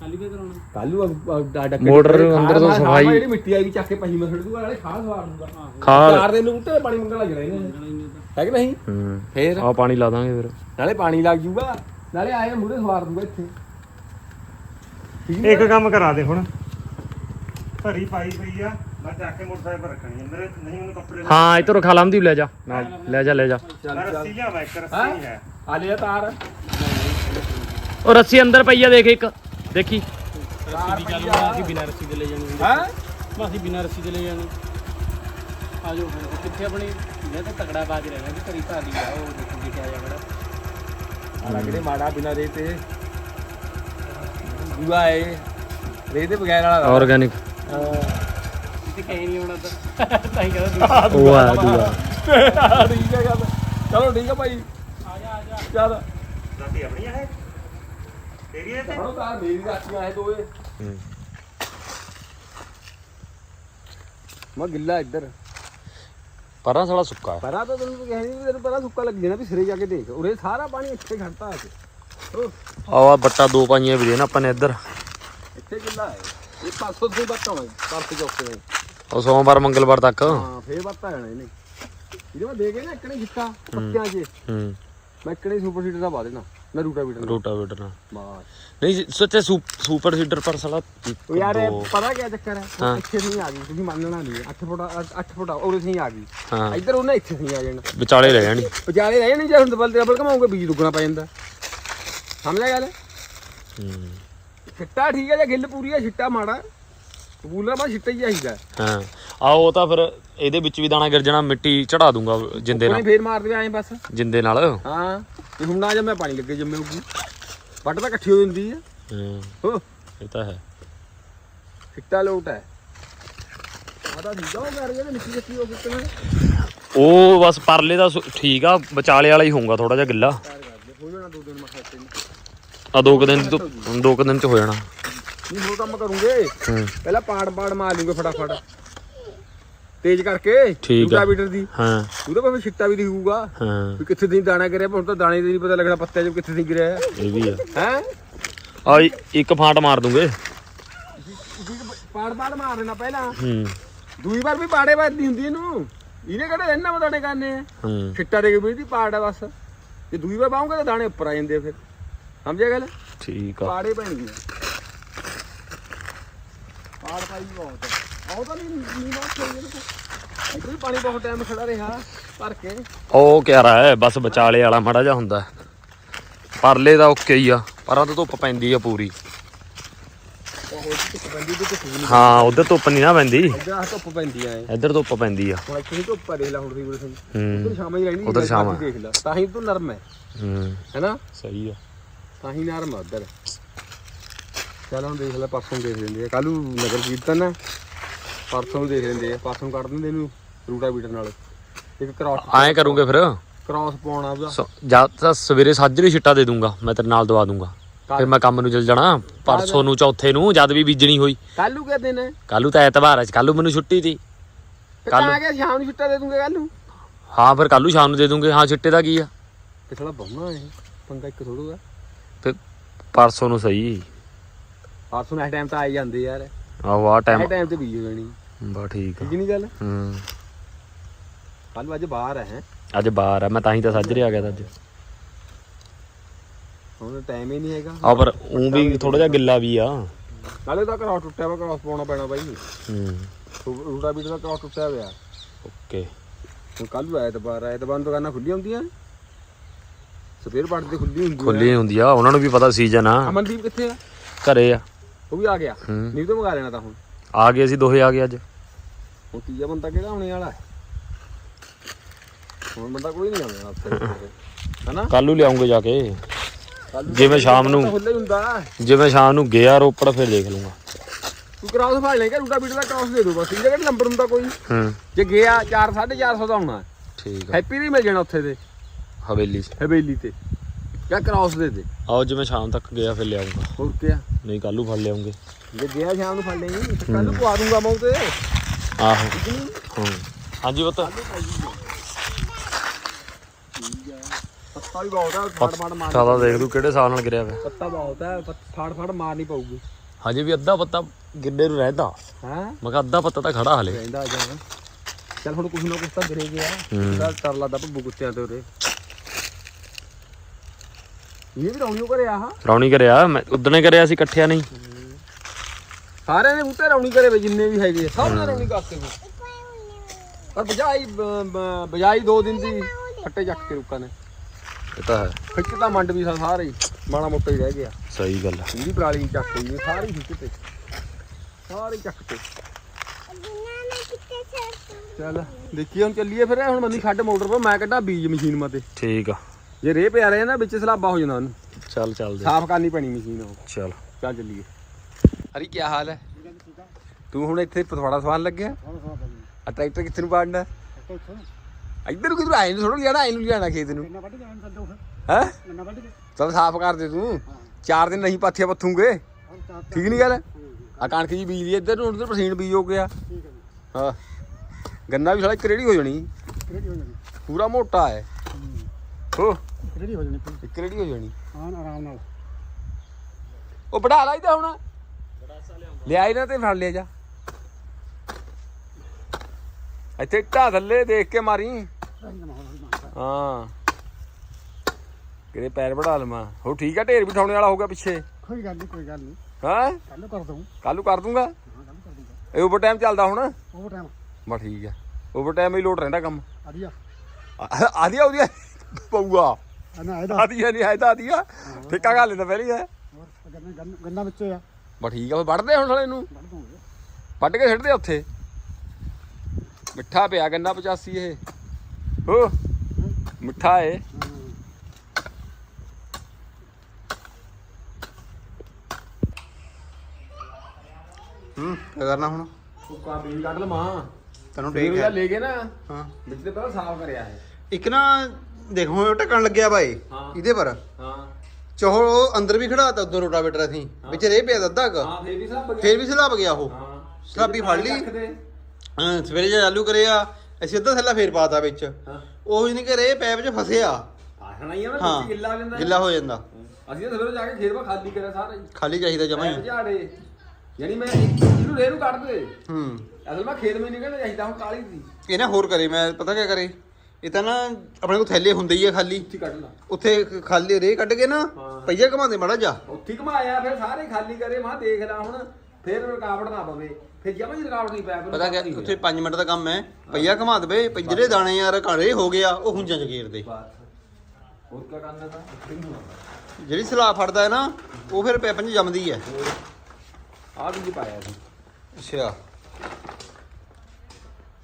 [SPEAKER 2] ਕੱਲ ਵੀ ਕਰਾਉਣਾ।
[SPEAKER 1] ਕੱਲ ਨੂੰ ਡਾਡਾ
[SPEAKER 3] ਮੋਟਰ ਅੰਦਰ ਤੋਂ ਸਫਾਈ-
[SPEAKER 1] ਜਿਹੜੀ ਮਿੱਟੀ ਆਈ ਚੱਕ ਕੇ ਪਹੀ ਮੈਂ ਛੱਡ ਦੂਗਾ ਨਾਲੇ ਖਾਲ ਸਵਾਰ ਦੂਗਾ
[SPEAKER 3] ਖਾਲ।
[SPEAKER 1] ਚਾਰ ਦਿਨ ਨੂੰ ਉੱਤੇ ਪਾਣੀ ਮੰਗਣ ਲੱਗ ਜਾਣਾ ਇਹਨੇ। ਹੈ ਕਿ ਨਹੀਂ?
[SPEAKER 3] ਹੂੰ।
[SPEAKER 1] ਫੇਰ।
[SPEAKER 3] ਆ ਪਾਣੀ ਲਾ ਦਾਂਗੇ ਫਿਰ।
[SPEAKER 1] ਨਾਲੇ ਪਾਣੀ ਲੱਗ ਜੂਗਾ। ਨਾਲੇ ਆਏ ਮੂਰੇ ਸਵਾਰ ਦੂਗਾ ਇੱਥੇ।
[SPEAKER 4] ਇੱਕ ਕੰਮ ਕਰਾ ਦੇ ਹੁਣ। ਭਰੀ ਪਾਈ ਪਈ ਆ ਮੈਂ ਚੱਕ ਕੇ ਮੋਟਰਸਾਈਕਲ ਪਰ ਰੱਖਣੀ ਆ। ਮੇਰੇ ਨਹੀਂ ਮੈਨੂੰ ਕੱਪੜੇ
[SPEAKER 3] ਹਾਂ ਇੱਧਰੋਂ ਖਾ ਲਾਂਦੀ ਲੈ ਜਾ। ਨਾਲ ਲੈ ਜਾ ਲੈ ਜਾ।
[SPEAKER 1] ਚੱਲ
[SPEAKER 4] ਮੈਂ ਰੱਸੀ ਲਿਆਵਾਂ ਇੱਕ ਰੱਸੀ ਹੈ?
[SPEAKER 1] ਆ ਲਿਆ ਤਾਰ।
[SPEAKER 3] ਉਹ ਰੱਸੀ ਅੰਦਰ ਪਈ ਆ ਦੇਖ ਇੱਕ। ਦੇਖੀ।
[SPEAKER 2] ਵੀ ਚੱਲ
[SPEAKER 1] ਪਈ ਆ।
[SPEAKER 2] ਅਸੀਂ ਬਿਨਾਂ ਰੱਸੀ ਦੇ ਲੈ ਜਾਣੀ
[SPEAKER 1] ਹੈਂ?
[SPEAKER 2] ਅਸੀਂ ਬਿਨਾਂ ਰੱਸੀ ਦੇ ਲੈ ਜਾਣੀ। ਆ ਜਾਓ ਫਿਰ ਕਿੱਥੇ ਆਪਣੀ? ਮੈਂ ਤਾਂ ਤਕੜਾ ਬਾਜ ਰਹਿਣਾ ਕਿ ਕਰੀ ਭਾਲੀ ਆ ਉਹ ਦੇਖੋ ਕਿੱਥੇ ਆ ਜਾ ਬੜਾ
[SPEAKER 1] ਆ ਲੱਗਦੇ ਮਾੜਾ ਬਿਨਾ ਰੇ ਤੇ ਦੂਆ ਏ ਰੇ ਦੇ ਬਗੈਰ ਵਾਲਾ
[SPEAKER 3] ਆਰਗੈਨਿਕ
[SPEAKER 2] ਇੱਥੇ ਕਹੀਂ ਨਹੀਂ ਆਉਣਾ ਤਾਂ ਤਾਂ ਹੀ ਕਹਿੰਦਾ
[SPEAKER 3] ਉਹ ਆ ਦੂਆ
[SPEAKER 1] ਠੀਕ ਹੈ ਗੱਲ ਚਲੋ ਠੀਕ ਹੈ ਭਾਈ
[SPEAKER 2] ਆ ਜਾ ਆ ਜਾ
[SPEAKER 1] ਚੱਲ
[SPEAKER 4] ਰਾਤੀ ਆਪਣੀ ਹੈ ਤੇਰੀ ਹੈ ਤੇ
[SPEAKER 1] ਚਲੋ ਤਾਰ ਮੇਰੀ ਰਾਤੀਆਂ ਆਏ ਦੋਏ
[SPEAKER 3] ਹੂੰ।
[SPEAKER 1] ਮੈਂ ਗਿੱਲਾ ਇੱਧਰ
[SPEAKER 3] ਪਰਾਂ ਸਾਲਾ ਸੁੱਕਾ ਹੈ
[SPEAKER 1] ਪਰਾਂ ਤਾਂ ਤੈਨੂੰ ਕਹਿੰਦੀ ਵੀ ਤੈਨੂੰ ਪਤਾ ਸੁੱਕਾ ਲੱਗ ਜਾਣਾ ਵੀ ਸਿਰੇ ਜਾ ਕੇ ਦੇਖ ਉਰੇ ਸਾਰਾ ਪਾਣੀ ਇੱਥੇ ਖੜਤਾ ਆ ਕੇ ਉਹ
[SPEAKER 3] ਆਵਾ ਬੱਟਾ ਦੋ ਪਾਈਆਂ ਵੀ ਦੇ ਨਾ ਆਪਾਂ ਨੇ ਇੱਧਰ।
[SPEAKER 1] ਇੱਥੇ ਗਿੱਲਾ ਹੈ? ਇਹ 500 ਤੋਂ ਬੱਤਾ ਹੋਣਾ ਪਰਸ ਚੌਕੇ ਨੇ
[SPEAKER 3] ਉਹ ਸੋਮਵਾਰ ਮੰਗਲਵਾਰ ਤੱਕ?
[SPEAKER 1] ਹਾਂ ਫੇਰ ਬੱਤਾ ਜਾਣਾ ਇਹਨੇ। ਇਹਦੇ ਮੈਂ ਦੇ ਕੇ ਨਾ ਇੱਕਣੇ ਜਿੱਤਾ ਪੱਤਿਆਂ 'ਚ।
[SPEAKER 3] ਹੂੰ
[SPEAKER 1] ਮੈਂ ਇੱਕਣੇ ਸੁਪਰ ਸੀਡਰ ਦਾ ਪਾ ਦੇਣਾ ਨਾ ਰੂਟਾ ਵੀਟਰ
[SPEAKER 3] ਰੋਟਾਵੇਟਰ ਨਾਲ।
[SPEAKER 1] ਬਸ।
[SPEAKER 3] ਨਹੀਂ ਸੱਚੇ ਸੁਪਰ ਸੀਡਰ ਪਰ ਸਾਲਾ ਇੱਕ,
[SPEAKER 1] ਉਹ ਯਾਰ ਇਹ
[SPEAKER 3] ਦੋ,
[SPEAKER 1] ਪਤਾ ਕੀ ਚੱਕਰ ਹੈ?
[SPEAKER 3] ਹਾਂ।
[SPEAKER 1] ਉਹ ਇੱਥੇ ਨਹੀਂ ਆ ਗਈ ਤੁਸੀਂ ਮੰਨਣਾ ਨਹੀਂ 8 ਫੁੱਟ 8 ਫੁੱਟ ਉਹਦੇ ਨਹੀਂ ਆ ਗਈ।
[SPEAKER 3] ਹਾਂ।
[SPEAKER 1] ਇੱਧਰ ਉਹਨੇ ਇੱਥੇ ਨਹੀਂ ਆ ਜਾਣਾ।
[SPEAKER 3] ਵਿਚਾਲੇ ਰਹਿ ਜਾਣੀ।
[SPEAKER 1] ਵਿਚਾਲੇ ਰਹਿ ਨਹੀਂ ਜੇ ਹੁਣ ਡਬਲ ਡਬਲ ਕਮਾਉਂਗੇ ਬੀਜ ਦੁੱਗਣਾ ਪੈ ਜਾਂਦਾ। ਸਮਝਿਆ ਗੱਲ?
[SPEAKER 3] ਹੂੰ।
[SPEAKER 1] ਛਿੱਟਾ ਠੀਕ ਹੈ ਜੇ ਗਿੱਲ ਪੂਰੀ ਹੈ ਛਿੱਟਾ ਮਾੜਾ। ਕਬੂਲਰ ਬਾ ਛਿੱਟਾ ਹੀ ਚਾਹੀਦਾ
[SPEAKER 3] ਹਾਂ। ਆ ਉਹ ਤਾਂ ਫਿਰ ਇਹਦੇ ਵਿੱਚ ਵੀ ਦਾਣਾ ਗਿਰ ਜਾਣਾ ਮਿੱਟੀ ਚੜਾ ਦੂੰਗਾ ਜਿੰਦੇ ਨਾਲ।
[SPEAKER 1] ਫੇਰ ਮਾਰ ਦੇ ਆਏ ਬਸ।
[SPEAKER 3] ਜਿੰਦੇ ਨਾਲ।
[SPEAKER 1] ਹਾਂ। ਤੇ ਹੁਣ ਨਾ ਜੰਮੇ ਪਾਣੀ ਲੱਗੇ ਜੰਮੇ ਉੱਗੀ ਵੱਟ ਤਾਂ ਇਕੱਠੀ ਹੋ ਜਾਂਦੀ ਹੈ
[SPEAKER 3] ਹਾਂ।
[SPEAKER 1] ਹੋ।
[SPEAKER 3] ਇਹ ਤਾਂ ਹੈ।
[SPEAKER 1] ਛਿੱਟਾ ਲੋਟ ਹੈ। ਆਦਾ ਠੀਕ ਹੋ ਕਰ ਗਿਆ ਨਿੱਕੀ ਨਿੱਕੀ ਹੋ ਕਿਤਨਾ
[SPEAKER 3] ਉਹ ਬਸ ਪਰਲੇ ਦਾ ਠੀਕ ਆ ਵਿਚਾਲੇ ਵਾਲਾ ਹੀ ਹੋਊਗਾ ਥੋੜਾ ਜਿਹਾ ਗਿੱਲਾ।
[SPEAKER 1] ਹੋ ਜਾਣਾ ਦੋ ਦਿਨ
[SPEAKER 3] ਆ ਦੋ ਕੁ ਦਿਨ ਤੋਂ ਦੋ ਕੁ ਦਿਨ ਚ ਹੋ ਜਾਣਾ।
[SPEAKER 1] ਨਹੀਂ ਹੋਰ ਕੰਮ ਕਰੂੰਗੇ।
[SPEAKER 3] ਹੂੰ।
[SPEAKER 1] ਪਹਿਲਾਂ ਪਾੜ ਪਾੜ ਮਾਰ ਲੂੰਗੇ ਫਟਾਫਟ। ਤੇਜ਼ ਕਰਕੇ
[SPEAKER 3] ਆ।
[SPEAKER 1] ਬੀਟਰ ਦੀ।
[SPEAKER 3] ਹਾਂ।
[SPEAKER 1] ਉਹਦਾ ਭਾਵੇਂ ਛਿੱਟਾ ਵੀ ਦਿਖੂਗਾ।
[SPEAKER 3] ਹਾਂ।
[SPEAKER 1] ਵੀ ਕਿੱਥੇ ਦੀ ਦਾਣਾ ਗਿਰਿਆ ਹੁਣ ਤਾਂ ਦਾਣੇ ਦੀ ਨਹੀਂ ਪਤਾ ਲੱਗਣਾ ਪੱਤਿਆਂ 'ਚ ਕਿੱਥੇ ਦੀ ਗਿਰਿਆ।
[SPEAKER 3] ਇਹ ਵੀ ਆ।
[SPEAKER 1] ਹੈਂ?
[SPEAKER 3] ਆ ਇ- ਇੱਕ ਫਾਂਟ ਮਾਰ ਦੂੰਗੇ।
[SPEAKER 1] ਪਾੜ ਪਾੜ ਮਾਰ ਦੇਣਾ ਪਹਿਲਾਂ।
[SPEAKER 3] ਹੂੰ।
[SPEAKER 1] ਦੂਈ ਵਾਰ ਵੀ ਪਾੜੇ ਵੱਜਦੀ ਹੁੰਦੀ ਇਹਨੂੰ। ਇਹਨੇ ਕਿਹੜੇ ਇਹਨਾਂ ਮੈਂ ਦਾਣੇ ਕਰਨੇ ਆ
[SPEAKER 3] ਹੂੰ।
[SPEAKER 1] ਛਿੱਟਾ ਦੇ ਕੇ ਵੀ ਦੀ ਪਾੜ ਆ ਬਸ। ਜੇ ਦੂਈ ਵਾਰ ਪਾਉਂਗੇ ਤਾਂ ਦਾਣੇ ਉੱਪਰ ਆ ਜਾਂਦੇ ਆ ਫਿਰ। ਸਮਝਿਆ ਗੱਲ?
[SPEAKER 3] ਠੀਕ ਆ।
[SPEAKER 1] ਪਾੜੇ ਪੈਣਗੇ। ਪਾੜ ਪਾਈ ਬਹੁਤ ਆਉ ਤਾਂ ਨਹੀਂ ਨਹੀਂ ਬਾਤ ਹੋਈ ਇਹਨੂੰ ਇੱਧਰ ਵੀ ਪਾਣੀ ਬਹੁਤ ਟਾਈਮ ਖੜਾ ਰਿਹਾ ਭਰ ਕੇ।
[SPEAKER 3] ਉਹ ਕਿਆ ਹੈ ਬਸ ਵਿਚਾਲੇ ਵਾਲਾ ਮਾੜਾ ਜਿਹਾ ਹੁੰਦਾ। ਪਰਲੇ ਦਾ ਓਕੇ ਹੀ ਆ ਪਰਾਂ ਤੋਂ ਧੁੱਪ ਪੈਂਦੀ ਆ ਪੂਰੀ।
[SPEAKER 1] ਬਹੁਤ ਧੁੱਪ ਪੈਂਦੀ ਤੇ ਧੁੱਪ ਨਹੀਂ
[SPEAKER 3] ਹਾਂ ਉਧਰ ਧੁੱਪ ਨਹੀਂ ਨਾ ਪੈਂਦੀ।
[SPEAKER 1] ਇੱਧਰ ਆਹ ਧੁੱਪ ਪੈਂਦੀ ਆ
[SPEAKER 3] ਇੱਧਰ ਧੁੱਪ ਪੈਂਦੀ ਆ।
[SPEAKER 1] ਹੁਣ ਇੱਥੇ ਹੀ ਧੁੱਪ ਆ ਦੇਖ ਲਾ ਹੁਣ ਦੀ ਉਰੇ ਸਿੰਘ ਉਧਰ ਸ਼ਾਮਾਂ ਹੀ ਰਹਿਣੀ
[SPEAKER 3] ਉੱਧਰ ਛਾਂ ਆ।
[SPEAKER 1] ਦੇਖ ਲਾ। ਤਾਂ ਹੀ ਤੂੰ ਨਰਮ ਹੈ।
[SPEAKER 3] ਹੂੰ।
[SPEAKER 1] ਹੈਨਾ
[SPEAKER 3] ਸਹੀ ਆ।
[SPEAKER 1] ਤਾਂ ਹੀ ਨਰਮ ਆ ਉਧਰ। ਚੱਲ ਹੁਣ ਦੇਖ ਲੈ ਪਰਸੋਂ ਦੇਖ ਲੈਂਦੇ ਆ। ਕੱਲੂ ਨਗਰ ਕੀਰਤਨ ਹੈ ਪਰਸੋਂ ਨੂੰ ਦੇਖ ਲੈਂਦੇ ਆ। ਪਰਸੋਂ ਕੱਢ ਦਿੰਦੇ ਇਹਨੂੰ ਰੂਟਾ ਬੀਟਰ ਨਾਲ। ਇੱਕ ਕ੍ਰਾਸ
[SPEAKER 3] ਐਂ ਕਰੂੰਗੇ ਫਿਰ?
[SPEAKER 1] ਕ੍ਰਾਸ ਪਾਉਣਾ ਉਹਦਾ।
[SPEAKER 3] ਸ- ਜਾਂ ਤਾਂ ਸਵੇਰੇ ਸਾਜਰੇ ਛਿੱਟਾ ਦੇ ਦੂੰਗਾ। ਮੈਂ ਤੇਰੇ ਨਾਲ ਦਵਾ ਦੂੰਗਾ। ਫਿਰ ਮੈਂ ਕੰਮ ਨੂੰ ਚੱਲ ਜਾਣਾ। ਪਰਸੋਂ ਨੂੰ ਚੌਥੇ ਨੂੰ ਜਦ ਵੀ ਬੀਜਣੀ ਹੋਈ।
[SPEAKER 1] ਕੱਲੂ ਕਿਹ ਦਿਨ? ਹੈ
[SPEAKER 3] ਕੱਲੂ ਤਾਂ ਐਤਵਾਰ ਹੈ ਕੱਲੂ ਮੈਨੂੰ ਛੁੱਟੀ ਸੀ।
[SPEAKER 1] ਫਿਰ
[SPEAKER 3] ਕੱਲ੍ਹ
[SPEAKER 1] ਤਾਂ ਆ ਗਿਆ ਸ਼ਾਮ ਨੂੰ ਛੁੱਟਾ ਦੇ ਦੂੰਗੇ ਕੱਲੂ
[SPEAKER 3] ਹਾਂ ਫਿਰ ਕੱਲੂ ਸ਼ਾਮ ਨੂੰ ਦੇ ਦੂੰਗੇ। ਹਾਂ ਛਿੱਟੇ ਦਾ ਕੀ ਆ?
[SPEAKER 1] ਤੇ ਥੋੜਾ ਬਹੁਣਾ ਹੈ ਪੰਗਾ ਇੱਕ ਥੋੜੂਗਾ
[SPEAKER 3] ਪਰਸੋਂ ਨੂੰ ਸਹੀ।
[SPEAKER 1] ਪਰਸੋਂ ਇਸ ਟਾਈਮ ਤਾਂ ਆਈ ਜਾਂਦੇ ਯਾਰ।
[SPEAKER 3] ਆਹੋ ਆ ਟਾਈਮ
[SPEAKER 1] ਟਾਈਮ ਤੇ ਬੀਜ ਹੋ ਜਾਣੀ।
[SPEAKER 3] ਬਾ ਠੀਕ ਆ।
[SPEAKER 1] ਠੀਕ ਨਹੀਂ ਗੱਲ?
[SPEAKER 3] ਹੂੰ।
[SPEAKER 1] ਕੱਲ ਅੱਜ ਬਾਹਰ ਹੈ?
[SPEAKER 3] ਅੱਜ ਬਾਹਰ ਆ ਮੈਂ ਤਾਂ ਹੀ ਤਾਂ ਸਾਜਰੇ ਆ ਗਿਆ ਤਾਂ ਅੱਜ।
[SPEAKER 1] ਹੁਣ ਟਾਈਮ ਹੀ ਨਹੀਂ ਹੈਗਾ।
[SPEAKER 3] ਆ ਪਰ ਉਹ ਵੀ ਥੋੜਾ ਜਿਹਾ ਗਿੱਲਾ ਵੀ ਆ।
[SPEAKER 1] ਨਾਲੇ ਤਾਂ ਕ੍ਰਾਸ ਟੁੱਟਿਆ ਵਾ ਕ੍ਰਾਸ ਪਾਉਣਾ ਪੈਣਾ ਬਾਈ।
[SPEAKER 3] ਹੂੰ।
[SPEAKER 1] ਰੂਟਾ ਬੀਟਰ ਦਾ ਕ੍ਰਾਸ ਟੁੱਟਿਆ ਹੋਇਆ।
[SPEAKER 3] ਓਕੇ।
[SPEAKER 1] ਹੁਣ ਕੱਲ ਨੂੰ ਐਤਵਾਰ ਆ ਐਤਵਾਰ ਨੂੰ ਦੁਕਾਨਾਂ ਖੁੱਲੀਆਂ ਹੁੰਦੀਆਂ ਸਪੇਅਰ ਪਾਰਟ ਤੇ ਖੁੱਲੀ ਹੁੰਦੀ
[SPEAKER 3] ਖੁੱਲੀ ਹੁੰਦੀ ਆ ਉਹਨਾਂ ਨੂੰ ਵੀ ਪਤਾ ਸੀਜ਼ਨ ਆ।
[SPEAKER 1] ਅਮਨਦੀਪ ਕਿੱਥੇ ਆ?
[SPEAKER 3] ਘਰੇ ਆ।
[SPEAKER 1] ਉਹ ਵੀ ਆ ਗਿਆ।
[SPEAKER 3] ਹੂੰ।
[SPEAKER 1] ਨਹੀਂ ਤਾਂ ਮੰਗਾ ਲੈਣਾ ਤਾਂ ਹੁਣ।
[SPEAKER 3] ਆ ਗਏ ਅਸੀਂ ਦੋਹੇ ਆ ਗਏ ਅੱਜ।
[SPEAKER 1] ਹੁਣ ਤੀਜਾ ਬੰਦਾ ਕਿਹੜਾ ਆਉਣੇ ਵਾਲਾ? ਹੈ ਹੁਣ ਬੰਦਾ ਕੋਈ ਨਹੀਂ ਆਉਣਾ ਉੱਥੇ। ਹਨਾ?
[SPEAKER 3] ਕੱਲ ਨੂੰ ਲਿਆਉਂਗੇ ਜਾ ਕੇ। ਜਿਵੇਂ ਸ਼ਾਮ ਨੂੰ ਜਿਵੇਂ ਸ਼ਾਮ ਨੂੰ ਗਿਆ ਰੋਪੜ ਫਿਰ ਦੇਖ ਲੂੰਗਾ
[SPEAKER 1] ਤੂੰ ਕ੍ਰਾਸ ਫੜ ਲੈ ਕੇ ਰੂਟਾ ਬੀਟਰ ਦਾ ਕ੍ਰਾਸ ਦੇ ਦੋ ਬਸ। ਇਹਦਾ ਨੰਬਰ ਹੁੰਦਾ ਕੋਈ?
[SPEAKER 3] ਹੂੰ।
[SPEAKER 1] ਜੇ ਗਿਆ 4 450 ਦਾ ਆਉਣਾ।
[SPEAKER 3] ਠੀਕ ਆ।
[SPEAKER 1] ਹੈਪੀ ਨਹੀਂ ਮਿਲ ਜਾਣਾ ਉੱਥੇ ਤੇ।
[SPEAKER 3] ਹਵੇਲੀ
[SPEAKER 1] ਹਵੇਲੀ ਤੇ। ਕਿਆ ਕ੍ਰਾਸ ਦੇ ਦੇ
[SPEAKER 3] ਆਓ ਜਿਵੇਂ ਸ਼ਾਮ ਤੱਕ ਗਿਆ ਫਿਰ ਲਿਆਉਂਗਾ
[SPEAKER 1] ਹੋਰ ਕਿਆ?
[SPEAKER 3] ਨਹੀਂ ਕੱਲ ਫੜ ਲਿਆਉਂਗੇ
[SPEAKER 1] ਜੇ ਗਿਆ ਸ਼ਾਮ ਨੂੰ ਫੜ ਲੈਣੀ ਕੱਲ ਨੂੰ ਪਵਾ ਦੂੰਗਾ ਮੈਂ ਉਹਤੇ
[SPEAKER 3] ਆਹੋ। ਹਾਂ ਹਾਂਜੀ ਪੁੱਤ।
[SPEAKER 1] ਪੱਤਾ ਵੀ ਬਹੁਤ ਹੈ ਫੜ ਫੜ ਮਾਰ
[SPEAKER 3] ਪਤਾ ਦੇਖ ਤੂੰ ਕਿਹੜੇ ਸਾਲ ਨਾਲ ਗਿਰਿਆ ਵਾ
[SPEAKER 1] ਪੱਤਾ ਬਹੁਤ ਹੈ ਫੜ ਫੜ ਮਾਰਨੀ ਪਊਗੀ।
[SPEAKER 3] ਹਜੇ ਵੀ ਅੱਧਾ ਪੱਤਾ ਗਿੱਡੇ ਨੂੰ ਰਹਿੰਦਾ।
[SPEAKER 1] ਹਾਂ?
[SPEAKER 3] ਮੈਂ ਕਿਹਾ ਅੱਧਾ ਪੱਤਾ ਤਾਂ ਖੜਾ ਹਲੇ।
[SPEAKER 1] ਰਹਿੰਦਾ ਆ ਚੱਲ ਹੁਣ ਕੁਛ ਨਾ ਕੁਛ ਤਾਂ ਗਿਰੇ ਗਿਆ।
[SPEAKER 3] ਹੂੰ।
[SPEAKER 1] ਇਹਦਾ ਡਰ ਲੱਗਦਾ ਭੱਬੂ ਕੁੱਤਿਆਂ ਤੇ ਉਰੇ। ਇਹ ਵੀ ਰੌਣੀਓ ਕਰੇ ਆਹ
[SPEAKER 3] ਰੌਣੀ ਕਰਿਆ ਮੈਂ ਉਦਣੇ ਕਰਿਆ ਸੀ ਇਕੱਠਿਆਂ ਨਹੀਂ
[SPEAKER 1] ਸਾਰਿਆਂ ਨੇ ਬੂਟੇ ਰੌਣੀ ਕਰੇ ਵੇ ਜਿੰਨੇ ਵੀ ਹੈਗੇ ਆ, ਸਭ ਨੇ ਰੌਣੀ ਕਰਤੇ ਵੇ। ਪਰ ਬਜਾਈ ਬ- ਬ- ਬਜਾਈ ਦੋ ਦਿਨ ਦੀ ਫੱਟੇ ਚੱਕ ਕੇ ਰੁਕਾਂ ਨੇ।
[SPEAKER 3] ਇਹ ਤਾਂ ਹੈ।
[SPEAKER 1] ਖਿੱਚ ਤਾਂ ਮੰਡ ਵੀ ਸਾ ਸਾਰੇ ਹੀ, ਮਾੜਾ ਮੋਟਾ ਹੀ ਰਹਿ ਗਿਆ।
[SPEAKER 3] ਸਹੀ ਗੱਲ ਆ।
[SPEAKER 1] ਇਹਦੀ ਪਰਾਲੀ ਚੱਕ ਹੋਈ ਸਾਰੀ ਖਿੱਚ ਤੇ। ਸਾਰੀ ਚੱਕ ਤੇ। ਚੱਲ ਦੇਖੀਏ ਹੁਣ ਚੱਲੀਏ ਫਿਰ ਹੁਣ ਮੰਨੀ ਛੱਡ ਮੋਟਰ ਪਰ ਮੈਂ ਕੱਢਾਂ ਬੀਜ ਮਸ਼ੀਨ ਮਤੇ
[SPEAKER 3] ਠੀਕ ਆ।
[SPEAKER 1] ਜੇ ਰੇ ਪਿਆ ਰਹੇ ਨਾ ਵਿੱਚ ਸਲਾਬਾ ਹੋ ਜਾਂਦਾ ਉਹਨੂੰ।
[SPEAKER 3] ਚੱਲ ਚੱਲਦੇ
[SPEAKER 1] ਸਾਫ਼ ਕਰਨੀ ਪੈਣੀ ਮਸ਼ੀਨ ਉਹ।
[SPEAKER 3] ਚੱਲ।
[SPEAKER 1] ਚੱਲ ਚੱਲੀਏ। ਹਰੀ ਕੀ ਹਾਲ ਹੈ? ਤੂੰ ਹੁਣ ਇੱਥੇ ਪਥਵਾੜਾ ਸਵਾਨ ਲੱਗਿਆ? ਆ ਟਰੈਕਟਰ ਕਿੱਥੇ ਨੂੰ ਪਾੜਨਾ? ਇੱਧਰ ਨੂੰ ਕਿਧਰ ਆਏ ਨੂੰ ਥੋੜਾ ਲਿਆਣਾ ਆਏ ਨੂੰ ਲਿਆਣਾ ਖੇਤ ਨੂੰ। ਹੈ? ਚਲ ਸਾਫ਼ ਕਰ ਦੇ ਤੂੰ। ਚਾਰ ਦਿਨ ਨਹੀਂ ਪਾਥੀਆਂ ਪੱਥੂਗੇ। ਠੀਕ ਨਹੀਂ ਗੱਲ? ਆ ਕਣਕ ਜੀ ਬੀਜ ਲਈ ਇੱਧਰ ਨੂੰ ਉਧਰ ਪਸੀਨ ਬੀਜ ਹੋ ਗਿਆ। ਹਾਂ ਗੰਨਾ ਵੀ ਸਾਲਾ ਕਰੇੜੀ ਹੋ ਜਾਣੀ। ਪੂਰਾ ਮੋਟਾ ਹੈ। ਹੋ।
[SPEAKER 2] ਰੈਡੀ ਹੋ ਜਾਣੀ
[SPEAKER 1] ਇੱਕ ਰੇੜੀ ਹੋ ਜਾਣੀ
[SPEAKER 2] ਹਾਂ ਆਰਾਮ ਨਾਲ
[SPEAKER 1] ਉਹ ਵਢਾ ਲਾ ਇਹਦਾ ਹੁਣ ਲਿਆ ਇਹਨਾਂ ਤੇ ਫੜ ਲਿਆ ਜਾ ਇੱਥੇ ਢਾ ਥੱਲੇ ਦੇਖ ਕੇ ਮਾਰੀ ਹਾਂ ਕਿਤੇ ਪੈਰ ਵੜਾ ਲਵਾਂ ਹੋ ਠੀਕ ਆ ਢੇਰ ਬਿਠਾਉਣੇ ਵਾਲਾ ਹੋ ਗਿਆ ਪਿੱਛੇ
[SPEAKER 2] ਕੋਈ ਗੱਲ ਨਹੀਂ ਕੋਈ ਗੱਲ ਨਹੀਂ
[SPEAKER 1] ਹਾਂ
[SPEAKER 2] ਕੱਲ ਕਰ
[SPEAKER 1] ਕੱਲ ਦੂੰਗਾ ਇਹ ਓਵਰ ਟਾਈਮ ਚੱਲਦਾ ਹੁਣ
[SPEAKER 2] ਉਹ ਟਾਈਮ
[SPEAKER 1] ਬਸ ਠੀਕ ਆ ਓਵਰ ਟਾਈਮ ਹੀ ਲੋਟ ਰਹਿੰਦਾ ਕੰਮ
[SPEAKER 2] ਆਦੀਆ
[SPEAKER 1] ਆਦੀਆ ਉਹਦੀਆਂ ਪਊਆ
[SPEAKER 2] ਨਾ ਇਹਦਾ
[SPEAKER 1] ਆਦੀਆ ਨਹੀਂ ਆਇਆ ਤਾਂ ਆਦੀਆ ਠੇਕਾ ਕਰ ਲੈਂਦਾ ਪਹਿਲੀ ਹੈ
[SPEAKER 2] ਹੋਰ ਗੰਨਾ ਗੰਨਾ- ਗੰਨਾ ਵਿੱਚ ਆ।
[SPEAKER 1] ਬਸ ਠੀਕ ਆ ਫੇ ਵੱਢਦੇ ਹੁਣ ਸਾਲੇ ਨੂੰ।
[SPEAKER 2] ਵੱਢ ਦੂੰਗੇ।
[SPEAKER 1] ਵੱਢ ਕੇ ਛੱਡਦੇ ਉੱਥੇ। ਮਿੱਠਾ ਪਿਆ ਗੰਨਾ 85 ਇਹ। ਹੋ ਮਿੱਠਾ ਏ।
[SPEAKER 5] ਹੂੰ ਕੀ ਕਰਨਾ ਹੁਣ?
[SPEAKER 1] ਸੁੱਕਾ ਬੀਜ ਕੱਢ ਲਵਾਂ।
[SPEAKER 5] ਤੈਨੂੰ ਹੈ।
[SPEAKER 1] ਲੈ ਕੇ ਨਾ।
[SPEAKER 5] ਹਾਂ।
[SPEAKER 1] ਵਿੱਚ ਤੇ ਪਹਿਲਾਂ ਸਾਫ਼ ਕਰਿਆ ਹੈ
[SPEAKER 5] ਇੱਕ ਨਾ ਦੇਖੋ ਉਹ ਢੱਕਣ ਲੱਗਿਆ ਬਾਈ
[SPEAKER 1] ਹਾਂ।
[SPEAKER 5] ਇਹਦੇ ਪਰ।
[SPEAKER 1] ਹਾਂ।
[SPEAKER 5] ਚੋਹ ਅੰਦਰ ਵੀ ਖੜਾਤਾ ਉਦੋਂ ਰੋਟਾਵੇਟਰ ਅਸੀਂ ਵਿੱਚ ਰੇ ਪਿਆ ਕ।
[SPEAKER 1] ਹਾਂ ਫੇਰ ਵੀ ਸਭ ਗਿਆ।
[SPEAKER 5] ਫੇਰ ਵੀ ਸਲਾਬ ਗਿਆ ਉਹ।
[SPEAKER 1] ਹਾਂ।
[SPEAKER 5] ਸਲਾਬੀ ਫੜ ਲਈ। ਹਾਂ, ਸਵੇਰੇ ਜੇ ਆਲੂ ਕਰਿਆ ਅਸੀਂ ਅੱਧਾ ਥੱਲਾ ਫੇਰ ਪਾਤਾ ਵਿੱਚ।
[SPEAKER 1] ਹਾਂ।
[SPEAKER 5] ਉਹ ਹੀ ਨਹੀਂ ਕਿ ਰੇ ਪੈਪ 'ਚ ਫਸਿਆ।
[SPEAKER 1] ਆਖਣਾ ਹੀ ਆ ਨਾ
[SPEAKER 5] ਹਾਂ
[SPEAKER 1] ਗਿੱਲਾ ਹੋ ਜਾਂਦਾ।
[SPEAKER 5] ਗਿੱਲਾ ਹੋ ਜਾਂਦਾ।
[SPEAKER 1] ਅਸੀਂ ਤਾਂ ਸਵੇਰੇ ਜਾ ਕੇ ਖੇਤ ਵਾ ਖਾਲੀ ਕਰਿਆ ਸਾਰਾ ਹੀ।
[SPEAKER 5] ਖਾਲੀ ਚਾਹੀਦਾ ਜਮਾ ਹੀ।
[SPEAKER 1] ਝਾੜੇ। ਯਾਨੀ ਮੈਂ ਇਹਨੂੰ ਰੇਰੂ ਕੱਢ ਦੇ।
[SPEAKER 5] ਹੂੰ।
[SPEAKER 1] ਅਸਲ ਮੈਂ ਖੇਤ ਵਿੱਚ ਨਿਕਲਣਾ ਚਾਹੀਦਾ ਹੁਣ ਕਾਲੀ ਸੀ।
[SPEAKER 5] ਇਹ ਨਾ ਹੋਰ ਕਰੇ ਮੈਂ ਪਤਾ ਕੀ ਕਰੇ? ਇਹ ਤਾਂ ਨਾ ਆਪਣੇ ਕੋਲ ਥੈਲੇ ਹੁੰਦੇ ਹੀ ਆ ਖਾਲੀ।
[SPEAKER 1] ਉੱਥੇ ਕੱਢ ਲਾ।
[SPEAKER 5] ਉੱਥੇ ਖਾਲੀ ਰੇ ਕੱਢ ਕੇ ਨਾ
[SPEAKER 1] ਹਾਂ।
[SPEAKER 5] ਪਈਆ ਘਮਾਉਂਦੇ ਮਾੜਾ ਜਾ।
[SPEAKER 1] ਉੱਥੇ ਘਮਾਇਆ ਫਿਰ ਸਾਰੇ ਖਾਲੀ ਕਰੇ ਮੈਂ ਦੇਖ ਲਾ ਹੁਣ ਫਿਰ ਰੁਕਾਵਟ ਨਾ ਪਵੇ। ਫਿਰ ਜਮਾਂ ਹੀ ਰੁਕਾਵਟ ਨਹੀਂ ਪਿਆ
[SPEAKER 5] ਪਤਾ ਕੀ ਉੱਥੇ 5 ਮਿੰਟ ਦਾ ਕੰਮ ਹੈ। ਪਈਆ ਘਮਾ ਦੇਵੇ ਜਿਹੜੇ ਦਾਣੇ ਯਾਰ ਕਾਲੇ ਹੋ ਗਿਆ ਉਹ ਹੁੰਜਾਂ ਚ
[SPEAKER 1] ਬਸ। ਹੋਰ ਕੀ ਕਰਨਾ ਤਾਂ ਉੱਥੇ ਹੀ ਹੋਣਾ।
[SPEAKER 5] ਜਿਹੜੀ ਸਲਾਬ ਫੜਦਾ ਹੈ ਨਾ ਉਹ ਫਿਰ ਪੈਪਾਂ 'ਚ ਜੰਮਦੀ ਹੈ।
[SPEAKER 1] ਆ ਵੀ ਪਾਇਆ ਸੀ।
[SPEAKER 5] ਅੱਛਾ।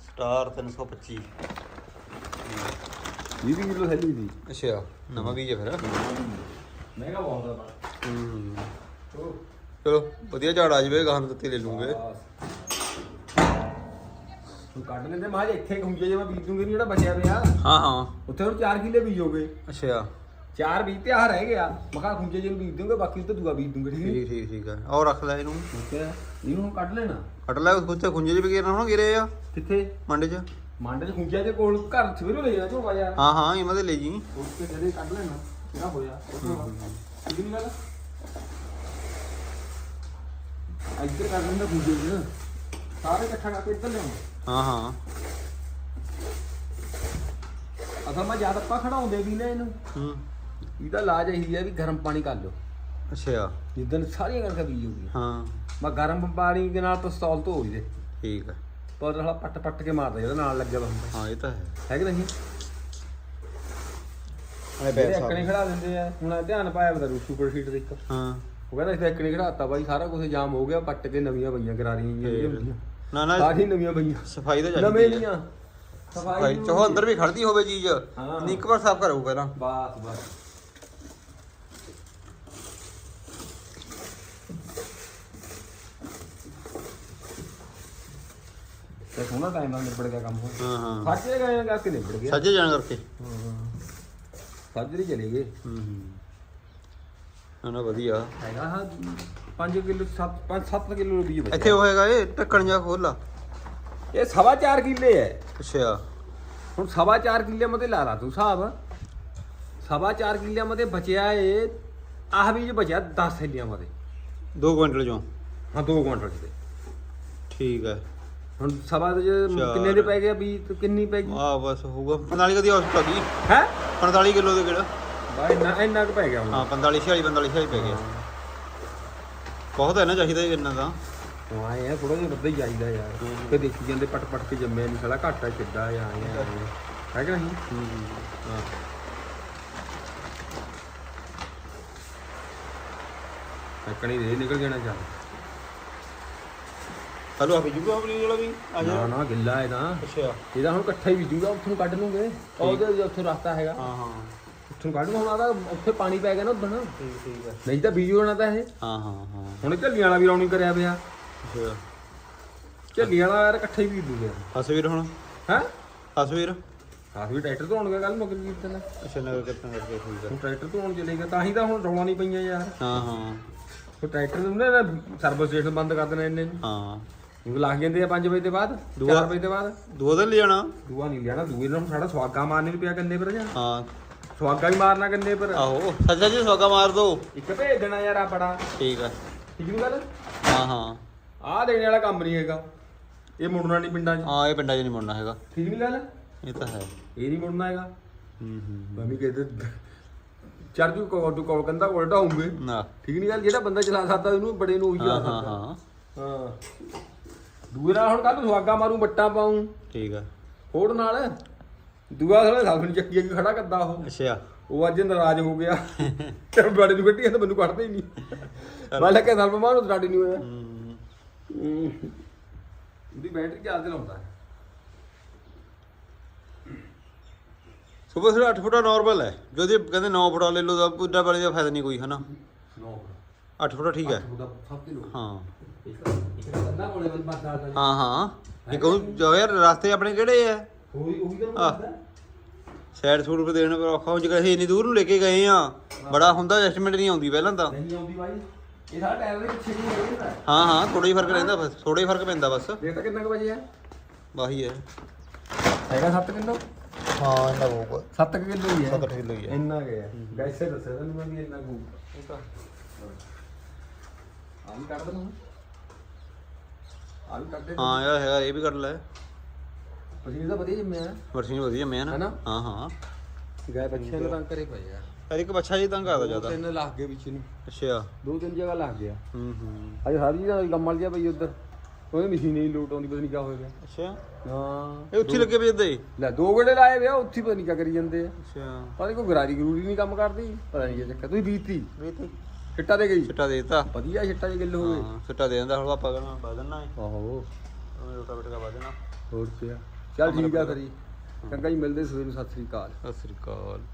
[SPEAKER 5] ਸਟਾਰ 325
[SPEAKER 1] 20 ਕਿਲੋ ਥੈਲੀ ਸੀ
[SPEAKER 5] ਅੱਛਾ ਨਵਾਂ ਬੀਜ ਹੈ ਫਿਰ।
[SPEAKER 1] ਮਹਿੰਗਾ ਬਹੁਤ ਆ ਪਰ
[SPEAKER 5] ਹੂੰ।
[SPEAKER 1] ਉਹ
[SPEAKER 5] ਚਲੋ ਵਧੀਆ ਝਾੜ ਆ ਜਾਵੇ ਗਾਹਾਂ ਤੇ ਲੈ ਲੂਗੇ।
[SPEAKER 1] ਤੂੰ ਕੱਢ ਲੈਂਦੇ ਮਾਂ ਜੇ ਇੱਥੇ ਹੁੰਜੇ ਜੇ ਮੈਂ ਬੀਜ ਦੂੰਗੀ ਨੀ ਜਿਹੜਾ ਬਚਿਆ ਪਿਆ।
[SPEAKER 5] ਹਾਂ ਹਾਂ।
[SPEAKER 1] ਉੱਥੇ ਹੁਣ 4 ਕਿੱਲੇ ਬੀਜੋਗੇ
[SPEAKER 5] ਅੱਛਾ।
[SPEAKER 1] ਚਾਰ ਬੀਜ ਤੇ ਆ ਰਹਿ ਗਿਆ। ਮੈਂ ਕਿਹਾ ਖੁੰਝੇ ਜਿਹਨੂੰ ਬੀਜ ਦੂੰਗੇ ਬਾਕੀ ਤੇ ਦੂਆ ਬੀਜ ਦੂੰਗੇ ਠੀਕ ਨਹੀਂ
[SPEAKER 5] ਠੀਕ ਠੀਕ ਠੀਕ ਹੈ ਔਰ ਰੱਖ ਲੈ ਇਹਨੂੰ।
[SPEAKER 1] ਠੀਕ ਹੈ। ਇਹਨੂੰ ਹੁਣ ਕੱਢ ਲੈਣਾ।
[SPEAKER 5] ਕੱਟ ਲੈ ਉਸ ਤੇ ਖੁੰਝੇ 'ਚ ਵੀ ਗਿਰਨਾ ਹੁਣ ਗਿਰੇ ਆ।
[SPEAKER 1] ਕਿੱਥੇ?
[SPEAKER 5] ਮੰਡੇ 'ਚ।
[SPEAKER 1] ਮੰਡ ਚ ਖੁੰਝਿਆ ਦੇ ਕੋਲ ਘਰ ਸਵੇਰੋਂ ਲੈ ਜਾਣਾ ਝੋਪਾ ਯਾਰ
[SPEAKER 5] ਹਾਂ ਹਾਂ ਇਹਨਾਂ ਦੇ ਲੈ ਜੀ।
[SPEAKER 1] ਉੱਥੇ ਜਦੇ ਕੱਢ ਲੈਣਾ ਕਿਹੜਾ ਹੋਇਆ? ਠੀਕ ਨਹੀਂ ਗੱਲ? ਇੱਧਰ ਕਰ ਲੈਂਦਾ ਖੁੰਝੇ ਚ। ਸਾਰੇ ਇਕੱਠਾ ਕਰਕੇ ਇੱਧਰ ਲਿਆਉਣਾ।
[SPEAKER 5] ਹਾਂ ਹਾਂ।
[SPEAKER 1] ਅਸਲ ਮੈਂ ਜਦ ਆਪਾਂ ਖੜਾਉਂਦੇ ਵੀ ਨਾ ਇਹਨੂੰ
[SPEAKER 5] ਹੂੰ।
[SPEAKER 1] ਇਹਦਾ ਇਲਾਜ ਇਹੀ ਹੈ ਵੀ ਗਰਮ ਪਾਣੀ ਕਰ ਲਓ।
[SPEAKER 5] ਅੱਛਾ।
[SPEAKER 1] ਜਿੱਦਣ ਸਾਰੀਆਂ ਕਣਕਾਂ ਬੀਜ ਹਾਂ। ਮੈਂ ਗਰਮ ਪਾਣੀ ਦੇ ਨਾਲ ਪਿਸਤੌਲ ਧੋ
[SPEAKER 5] ਠੀਕ ਹੈ
[SPEAKER 1] ਪਰ ਹਲਾ ਪੱਟ ਪੱਟ ਕੇ ਮਾਰਦਾ ਜਿਹੜਾ ਨਾਲ ਲੱਗਿਆ ਵਾ ਹੁੰਦਾ
[SPEAKER 5] ਹਾਂ ਇਹ ਤਾਂ ਹੈ।
[SPEAKER 1] ਹੈ ਕਿ ਨਹੀਂ?
[SPEAKER 5] ਅਰੇ
[SPEAKER 1] ਜਿਹੜੇ ਇੱਕਣੇ ਖੜਾ ਦਿੰਦੇ ਆ ਹੁਣ ਆਹ ਧਿਆਨ ਪਾਇਆ ਬਤਾ ਸੁਪਰ ਸ਼ੀਟ ਦੇ ਇੱਕ।
[SPEAKER 5] ਹਾਂ।
[SPEAKER 1] ਉਹ ਕਹਿੰਦਾ ਇਸ ਇੱਕਣੇ ਖੜਾਤਾ ਬਾਈ ਸਾਰਾ ਕੁਝ ਜਾਮ ਹੋ ਗਿਆ ਪੱਟ ਕੇ ਨਵੀਆਂ ਪਈਆਂ ਕਰਾਰੀਆਂ ਜਿਹੀਆਂ ਹੁੰਦੀਆਂ।
[SPEAKER 5] ਨਾ ਨਾ
[SPEAKER 1] ਸਾਰੀ ਨਵੀਆਂ ਪਈਆਂ।
[SPEAKER 5] ਸਫ਼ਾਈ ਤਾਂ
[SPEAKER 1] ਨਵੇਂ
[SPEAKER 5] ਚਾਹੀਦੀ ਹੈ
[SPEAKER 1] ਦੀਆਂ
[SPEAKER 5] ਸਫ਼ਾਈ ਚਾਹੋ ਅੰਦਰ ਵੀ ਖੜਦੀ ਹੋਵੇ ਚੀਜ਼।
[SPEAKER 1] ਹਾਂ।
[SPEAKER 5] ਇੱਕ ਵਾਰ ਸਾਫ਼ ਕਰਾਉ ਪਹਿਲਾਂ।
[SPEAKER 1] ਬਸ ਬਸ। ਤੇ ਸੋਹਣਾ ਟਾਈਮ ਨਾਲ ਨਿਬੜ ਗਿਆ ਕੰਮ ਹੁਣ
[SPEAKER 5] ਹਾਂ ਹਾਂ।
[SPEAKER 1] ਸਾਜੇ ਗਏ ਕਰਕੇ ਨਿਬੜ ਗਿਆ
[SPEAKER 5] ਸੱਜੇ ਜਾਣ ਕਰਕੇ।
[SPEAKER 1] ਸਾਜਰੇ ਚਲੇ ਗਏ।
[SPEAKER 5] ਹੂੰ ਹੂੰ। ਨਾ ਨਾ ਵਧੀਆ।
[SPEAKER 1] ਹੈਗਾ ਹਾਂ 5 ਕਿਲੋ 7 5 7 ਕਿਲੋ ਬੀਜ ਬਚਿਆ।
[SPEAKER 5] ਇੱਥੇ ਉਹ ਹੈਗਾ ਇਹ ਢੱਕਣ ਜਾ ਖੋਲਾ
[SPEAKER 1] ਇਹ ਸਵਾ ਚਾਰ ਕਿੱਲੇ ਹੈ
[SPEAKER 5] ਅੱਛਾ।
[SPEAKER 1] ਹੁਣ ਸਵਾ ਚਾਰ ਕਿੱਲੇ ਮਤੇ ਲਾ ਲਾ ਤੂੰ ਹਿਸਾਬ। ਸਵਾ ਚਾਰ ਕਿੱਲੇ ਮਤੇ ਬਚਿਆ ਏ ਆਹ ਬੀਜ ਬਚਿਆ 10 ਥੈਲੀਆਂ ਮਤੇ।
[SPEAKER 5] 2 ਕੁਇੰਟਲ ਚੋਂ।
[SPEAKER 1] ਹਾਂ 2 ਕੁਇੰਟਲ ਦੇ
[SPEAKER 5] ਠੀਕ ਹੈ
[SPEAKER 1] ਹੁਣ ਸਵਾ ਦੇ। ਕਿੰਨੇ ਦੇ ਪੈ ਗਿਆ ਤੇ ਕਿੰਨੀ ਪੈ ਗਈ?
[SPEAKER 5] ਆ ਬਸ ਹੋਊਗਾ। 45 ਕਦੀ ਔਸਤ ਆ ਗਈ।
[SPEAKER 1] ਹੈ?
[SPEAKER 5] 45 ਕਿਲੋ ਦੇ ਕਿਹੜਾ
[SPEAKER 1] ਬਾਈ ਨਾ ਇੰਨਾ ਕੁ ਪੈ ਗਿਆ ਹੁਣ।
[SPEAKER 5] ਹਾਂ 45 46 45 46 ਪੈ ਗਿਆ। ਬਹੁਤ ਹੈ ਨਾ ਚਾਹੀਦਾ ਇਹ ਇੰਨਾ ਤਾਂ।
[SPEAKER 1] ਆਏ ਆ ਥੋੜਾ ਜਿਹਾ ਵੱਧਾ ਹੀ ਚਾਹੀਦਾ ਯਾਰ। ਤੇ ਦੇਖੀ ਜਾਂਦੇ ਪਟ ਪਟ ਕੇ ਜੰਮਿਆ ਨਹੀਂ ਸਾਲਾ ਘਾਟਾ ਕਿੱਦਾਂ ਆ ਆ। ਹੈ ਕਿ ਨਹੀਂ? ਹਾਂ ਅੱਕਣੀ ਦੇ ਨਿਕਲ ਜਾਣਾ ਚੱਲ।
[SPEAKER 5] ਹਲੋ ਆ ਬੀਜੂਗਾ ਆਪਣੀ ਵਾਲਾ ਵੀ ਆ
[SPEAKER 1] ਨਾ
[SPEAKER 5] ਜਾ।
[SPEAKER 1] ਨਾ ਗਿੱਲਾ ਇਹਦਾ
[SPEAKER 5] ਅੱਛਾ।
[SPEAKER 1] ਇਹਦਾ ਹੁਣ ਇਕੱਠਾ ਹੀ ਬੀਜੂਗਾ ਉੱਥੋਂ ਕੱਢ ਲੂਗੇ। ਉਹਦੇ ਉੱਥੋਂ ਰਸਤਾ ਹੈਗਾ।
[SPEAKER 5] ਹਾਂ ਹਾਂ।
[SPEAKER 1] ਉੱਥੋਂ ਕੱਢ ਹੁਣ ਆਦਾ ਉੱਥੇ ਪਾਣੀ ਪੈ ਗਿਆ ਨਾ ਉਦੋਂ
[SPEAKER 5] ਠੀਕ ਠੀਕ ਹੈ।
[SPEAKER 1] ਨਹੀਂ ਤਾਂ ਬੀਜੂ ਹੋਣਾ ਤਾਂ ਇਹ।
[SPEAKER 5] ਹਾਂ ਹਾਂ ਹਾਂ।
[SPEAKER 1] ਹੁਣ ਝੱਲੀਆਂ ਵਾਲਾ ਵੀ ਰੌਣੀ ਕਰਿਆ ਪਿਆ।
[SPEAKER 5] ਅੱਛਾ।
[SPEAKER 1] ਝੱਲੀਆਂ ਵਾਲਾ ਯਾਰ ਇਕੱਠਾ ਹੀ ਬੀਜ ਦੂਗੇ।
[SPEAKER 5] ਹਸਵੀਰ ਹੁਣ?
[SPEAKER 1] ਹੈ?
[SPEAKER 5] ਹਸਵੀਰ?
[SPEAKER 1] ਕਾਫੀ ਟਰੈਕਟਰ ਧੋਣਗੇ ਕੱਲ ਮਗਰ ਕੀ ਦਿਨ
[SPEAKER 5] ਅੱਛਾ ਨਗਰ ਕਿਤਨਾ ਕਰਕੇ ਠੀਕ ਹੈ।
[SPEAKER 1] ਹੁਣ ਟਰੈਕਟਰ ਧੋਣ ਚਲੇਗਾ ਤਾਂ ਹੀ ਤਾਂ ਹੁਣ ਰੌਲਾ ਨਹੀਂ ਪਈਆਂ ਯਾਰ।
[SPEAKER 5] ਹਾਂ ਹਾਂ।
[SPEAKER 1] ਹੁਣ ਟਰੈਕਟਰ ਨੂੰ ਨਾ ਸਰਵਿਸ ਸਟੇਸ਼ਨ ਬੰਦ ਕਰ ਦੇਣਾ ਇਹਨੇ।
[SPEAKER 5] ਹਾਂ।
[SPEAKER 1] ਹੁਣ ਲੱਗ ਜਾਂਦੇ ਆ 5 ਵਜੇ ਤੋਂ ਬਾਅਦ?
[SPEAKER 5] ਦੂਆ-
[SPEAKER 1] 4 ਵਜੇ ਤੋਂ ਬਾਅਦ?
[SPEAKER 5] ਦੋ ਦਿਨ ਲੈ ਜਾਣਾ।
[SPEAKER 1] ਦੂਆ ਨਹੀਂ ਲਿਆਣਾ ਦੂਏ ਨੂੰ ਸਾਡਾ ਸਵਾਗਾ ਮਾਰਨੇ ਨੂੰ ਪਿਆ ਕੰਨੇ ਪਰ ਜਾਂ।
[SPEAKER 5] ਹਾਂ।
[SPEAKER 1] ਸਵਾਗਾ ਵੀ ਮਾਰਨਾ ਕੰਨੇ ਪਰ।
[SPEAKER 5] ਆਹੋ ਸੱਜਾ ਜੀ ਸਵਾਗਾ ਮਾਰ ਦੋ।
[SPEAKER 1] ਇੱਕ ਭੇਜ ਦੇਣਾ ਯਾਰ ਆ ਬੜਾ
[SPEAKER 5] ਠੀਕ ਹੈ
[SPEAKER 1] ਠੀਕ ਨਹੀਂ ਗੱਲ?
[SPEAKER 5] ਹਾਂ ਹਾਂ।
[SPEAKER 1] ਆਹ ਦੇਣੇ ਵਾਲਾ ਕੰਮ ਨਹੀਂ ਹੈਗਾ। ਇਹ ਮੁੜਨਾ ਨਹੀਂ ਪਿੰਡਾਂ 'ਚ।
[SPEAKER 5] ਹਾਂ ਇਹ ਪਿੰਡਾਂ 'ਚ ਨਹੀਂ ਮੁੜਨਾ ਹੈਗਾ।
[SPEAKER 1] ਠੀਕ ਨਹੀਂ ਗੱਲ?
[SPEAKER 5] ਇਹ ਤਾਂ ਹੈ।
[SPEAKER 1] ਇਹ ਨਹੀਂ ਮੁੜਨਾ ਹੈਗਾ।
[SPEAKER 5] ਹੂੰ ਹੂੰ।
[SPEAKER 1] ਮੈਂ ਵੀ ਕਹਿੰਦੇ ਚੜ ਜੂ ਕੋਲ ਟੂ ਕੋਲ ਕੰਦਾ ਉਲਟਾ ਹੋਊਗੇ।
[SPEAKER 5] ਨਾ।
[SPEAKER 1] ਠੀਕ ਨਹੀਂ ਗੱਲ? ਜਿਹੜਾ ਬੰਦਾ ਚਲਾ ਸਕਦਾ ਉਹਨੂੰ ਬੜੇ ਨੂੰ ਉਹੀ
[SPEAKER 5] ਹਾਂ
[SPEAKER 1] ਸਕਦਾ।
[SPEAKER 5] ਹਾਂ।
[SPEAKER 1] ਹਾਂ। ਦੂਏ ਨਾਲ ਹੁਣ ਕੱਲ ਨੂੰ ਸੁਆਗਾ ਮਾਰੂ ਬੱਟਾਂ ਪਾਉਂ।
[SPEAKER 5] ਠੀਕ ਆ।
[SPEAKER 1] ਫੋੜ ਨਾਲ? ਦੂਆ ਸਾਫ਼ ਨਹੀਂ ਚੱਕੀ ਅੱਗੇ ਖੜਾ ਕਰਦਾ ਉਹ।
[SPEAKER 5] ਅੱਛਾ।
[SPEAKER 1] ਉਹ ਅੱਜ ਨਾਰਾਜ਼ ਹੋ ਗਿਆ। ਤੇ ਬੜੇ ਨੂੰ ਗੱਡੀ ਤਾਂ ਮੈਨੂੰ ਕੱਢਦੇ ਹੀ ਨਹੀਂ। ਮੈਂ ਲੱਗਾ ਸਾਲ ਮਾਂ ਨੂੰ ਹੀ ਨਹੀਂ ਹੋਇਆ। ਉਹਦੀ ਬੈਟਰੀ ਚਾਰਜ ਲਾਉਂਦਾ
[SPEAKER 5] ਸੁਬਹ ਸਵੇਰੇ 8 ਫੁੱਟਾ ਨਾਰਮਲ ਹੈ। ਜੋ ਦੀ ਕਹਿੰਦੇ 9 ਫੁੱਟਾ ਲੈ ਲਓ ਤਾਂ ਪੁੱਡਾ ਵਾਲੇ ਦਾ ਫਾਇਦਾ ਨਹੀਂ ਕੋਈ ਹਨਾ?
[SPEAKER 1] 9
[SPEAKER 5] 8 ਫੁੱਟਾ ਠੀਕ ਹੈ। ਹਾਂ। ਹਾਂ ਹਾਂ। ਇਹ ਕਹੂੰ ਜੋ ਯਾਰ ਰਸਤੇ ਆਪਣੇ ਕਿਹੜੇ ਆ?
[SPEAKER 1] ਉਹੀ ਉਹੀ ਤਾਂ। ਬੰਦਾ
[SPEAKER 5] ਸਾਈਡ ਸੂਟ ਪਰ ਦੇਣ ਪਰ ਔਖਾ। ਹੋ ਜਿਹਾ ਅਸੀਂ ਇੰਨੀ ਦੂਰ ਨੂੰ ਲੈ ਕੇ ਗਏ ਆ ਬੜਾ ਹੁੰਦਾ ਐਡਜਸਟਮੈਂਟ ਨਹੀਂ ਆਉਂਦੀ ਪਹਿਲਾਂ ਤਾਂ।
[SPEAKER 1] ਨਹੀਂ ਆਉਂਦੀ ਬਾਈ। ਇਹ ਸਾਡਾ ਟਾਇਰ ਦੇ ਪਿੱਛੇ ਨਹੀਂ ਹੋਏਗਾ
[SPEAKER 5] ਹਾਂ ਹਾਂ ਥੋੜਾ ਹੀ ਫ਼ਰਕ ਰਹਿੰਦਾ ਬਸ ਥੋੜਾ ਹੀ ਫ਼ਰਕ ਪੈਂਦਾ ਬਸ।
[SPEAKER 1] ਦੇਖ ਤਾਂ ਕਿੰਨਾ ਕੁ ਵਜੇ ਹੈ
[SPEAKER 5] ਵਾਹੀ ਹੈ।
[SPEAKER 1] ਹੈਗਾ 7 ਕਿਲੋ?
[SPEAKER 5] ਹਾਂ ਇੰਨਾ ਹੋਊਗਾ।
[SPEAKER 1] 7 ਕਿਲੋ ਹੀ ਹੈ।
[SPEAKER 5] 7 ਕਿਲੋ ਹੀ ਹੈ।
[SPEAKER 1] ਇੰਨਾ ਗਿਆ ਵੈਸੇ ਦੱਸਿਆ ਤੈਨੂੰ ਮੈਂ ਵੀ ਇੰਨਾ ਕੁ ਉਹ ਤਾਂ। ਆ ਵੀ ਕੱਢ ਦਵਾਂ ਆ ਵੀ ਕੱਢ ਦੇ।
[SPEAKER 5] ਹਾਂ ਹੈਗਾ ਇਹ ਵੀ ਕੱਢ ਲੈ।
[SPEAKER 1] ਪਸੀਨੇ ਤਾਂ ਵਧੀਆ ਜੰਮਿਆ
[SPEAKER 5] ਵਰਸ਼ੀ ਵਧੀਆ ਮੈਂ ਨਾ।
[SPEAKER 1] ਹੈਨਾ?
[SPEAKER 5] ਹਾਂ ਹਾਂ।
[SPEAKER 1] ਗਾਇ ਬੱਚਿਆਂ ਨੂੰ ਤਾਂ ਕਰੇ ਪਏ ਆ।
[SPEAKER 5] ਯਾਰ ਇੱਕ ਬੱਚਾ ਜੀ ਤੰਗ ਕਰਦਾ
[SPEAKER 1] ਦੋ
[SPEAKER 5] ਜ਼ਿਆਦਾ।
[SPEAKER 1] ਤਿੰਨ ਲੱਗ ਗਏ ਵਿੱਚ ਨੂੰ।
[SPEAKER 5] ਅੱਛਾ।
[SPEAKER 1] ਦੋ ਤਿੰਨ ਜਗ੍ਹਾ ਲੱਗ ਗਿਆ।
[SPEAKER 5] ਹੂੰ ਹੂੰ।
[SPEAKER 1] ਅੱਜ ਸਾਰੀ ਜਗ੍ਹਾ ਗੰਮਲ ਜਿਹਾ ਪਈ ਉਧਰ। ਉਹਨੇ ਮਸ਼ੀਨ ਹੀ ਲੋਟ ਆਉਂਦੀ ਪਤਾ ਨਹੀਂ ਕਿਆ ਹੋ ਗਿਆ
[SPEAKER 5] ਅੱਛਾ।
[SPEAKER 1] ਹਾਂ।
[SPEAKER 5] ਇਹ ਉੱਥੇ ਲੱਗੇ ਪਏ ਜਦੇ
[SPEAKER 1] ਲੈ ਦੋ ਗੇੜੇ ਲਾਏ ਵੇ ਆ, ਉੱਥੇ ਹੀ ਪਤਾ ਨਹੀਂ ਕਿਆ ਕਰੀ ਜਾਂਦੇ ਆ।
[SPEAKER 5] ਅੱਛਾ।
[SPEAKER 1] ਪਤਾ ਨਹੀਂ ਕੋਈ ਗਰਾਰੀ ਗਰੂਰੀ ਨਹੀਂ ਕੰਮ ਕਰਦੀ ਪਤਾ ਨਹੀਂ ਕੀ ਚੱਕਰ। ਤੁਸੀਂ ਬੀਤੀ?
[SPEAKER 5] ਵੇਤੀ
[SPEAKER 1] ਛਿੱਟਾ ਦੇ ਗਈ?
[SPEAKER 5] ਛਿੱਟਾ ਦੇ ਦਿੱਤਾ।
[SPEAKER 1] ਵਧੀਆ ਛਿੱਟਾ ਜੇ ਗਿੱਲ ਹੋਵੇ
[SPEAKER 5] ਹਾਂ ਛਿੱਟਾ ਦੇ ਦਿੰਦਾ ਹੁਣ ਪਾਪਾ ਕਹਿੰਦਾ ਪਾ ਦੇਣਾ ਹੈ
[SPEAKER 1] ਆਹੋ।
[SPEAKER 5] ਉਹ ਰੋਟਾ ਬਟਕਾ ਪਾ ਦੇਣਾ।
[SPEAKER 1] ਹੋਰ ਕੀ ਚੱਲ ਠੀਕ ਆ ਕਰੀ ਚੰਗਾ ਜੀ ਮਿਲਦੇ ਸਵੇਰ ਨੂੰ ਸਤਿ ਸ੍ਰੀ ਅਕਾਲ।
[SPEAKER 5] ਸਤਿ ਸ੍ਰੀ ਅਕਾਲ।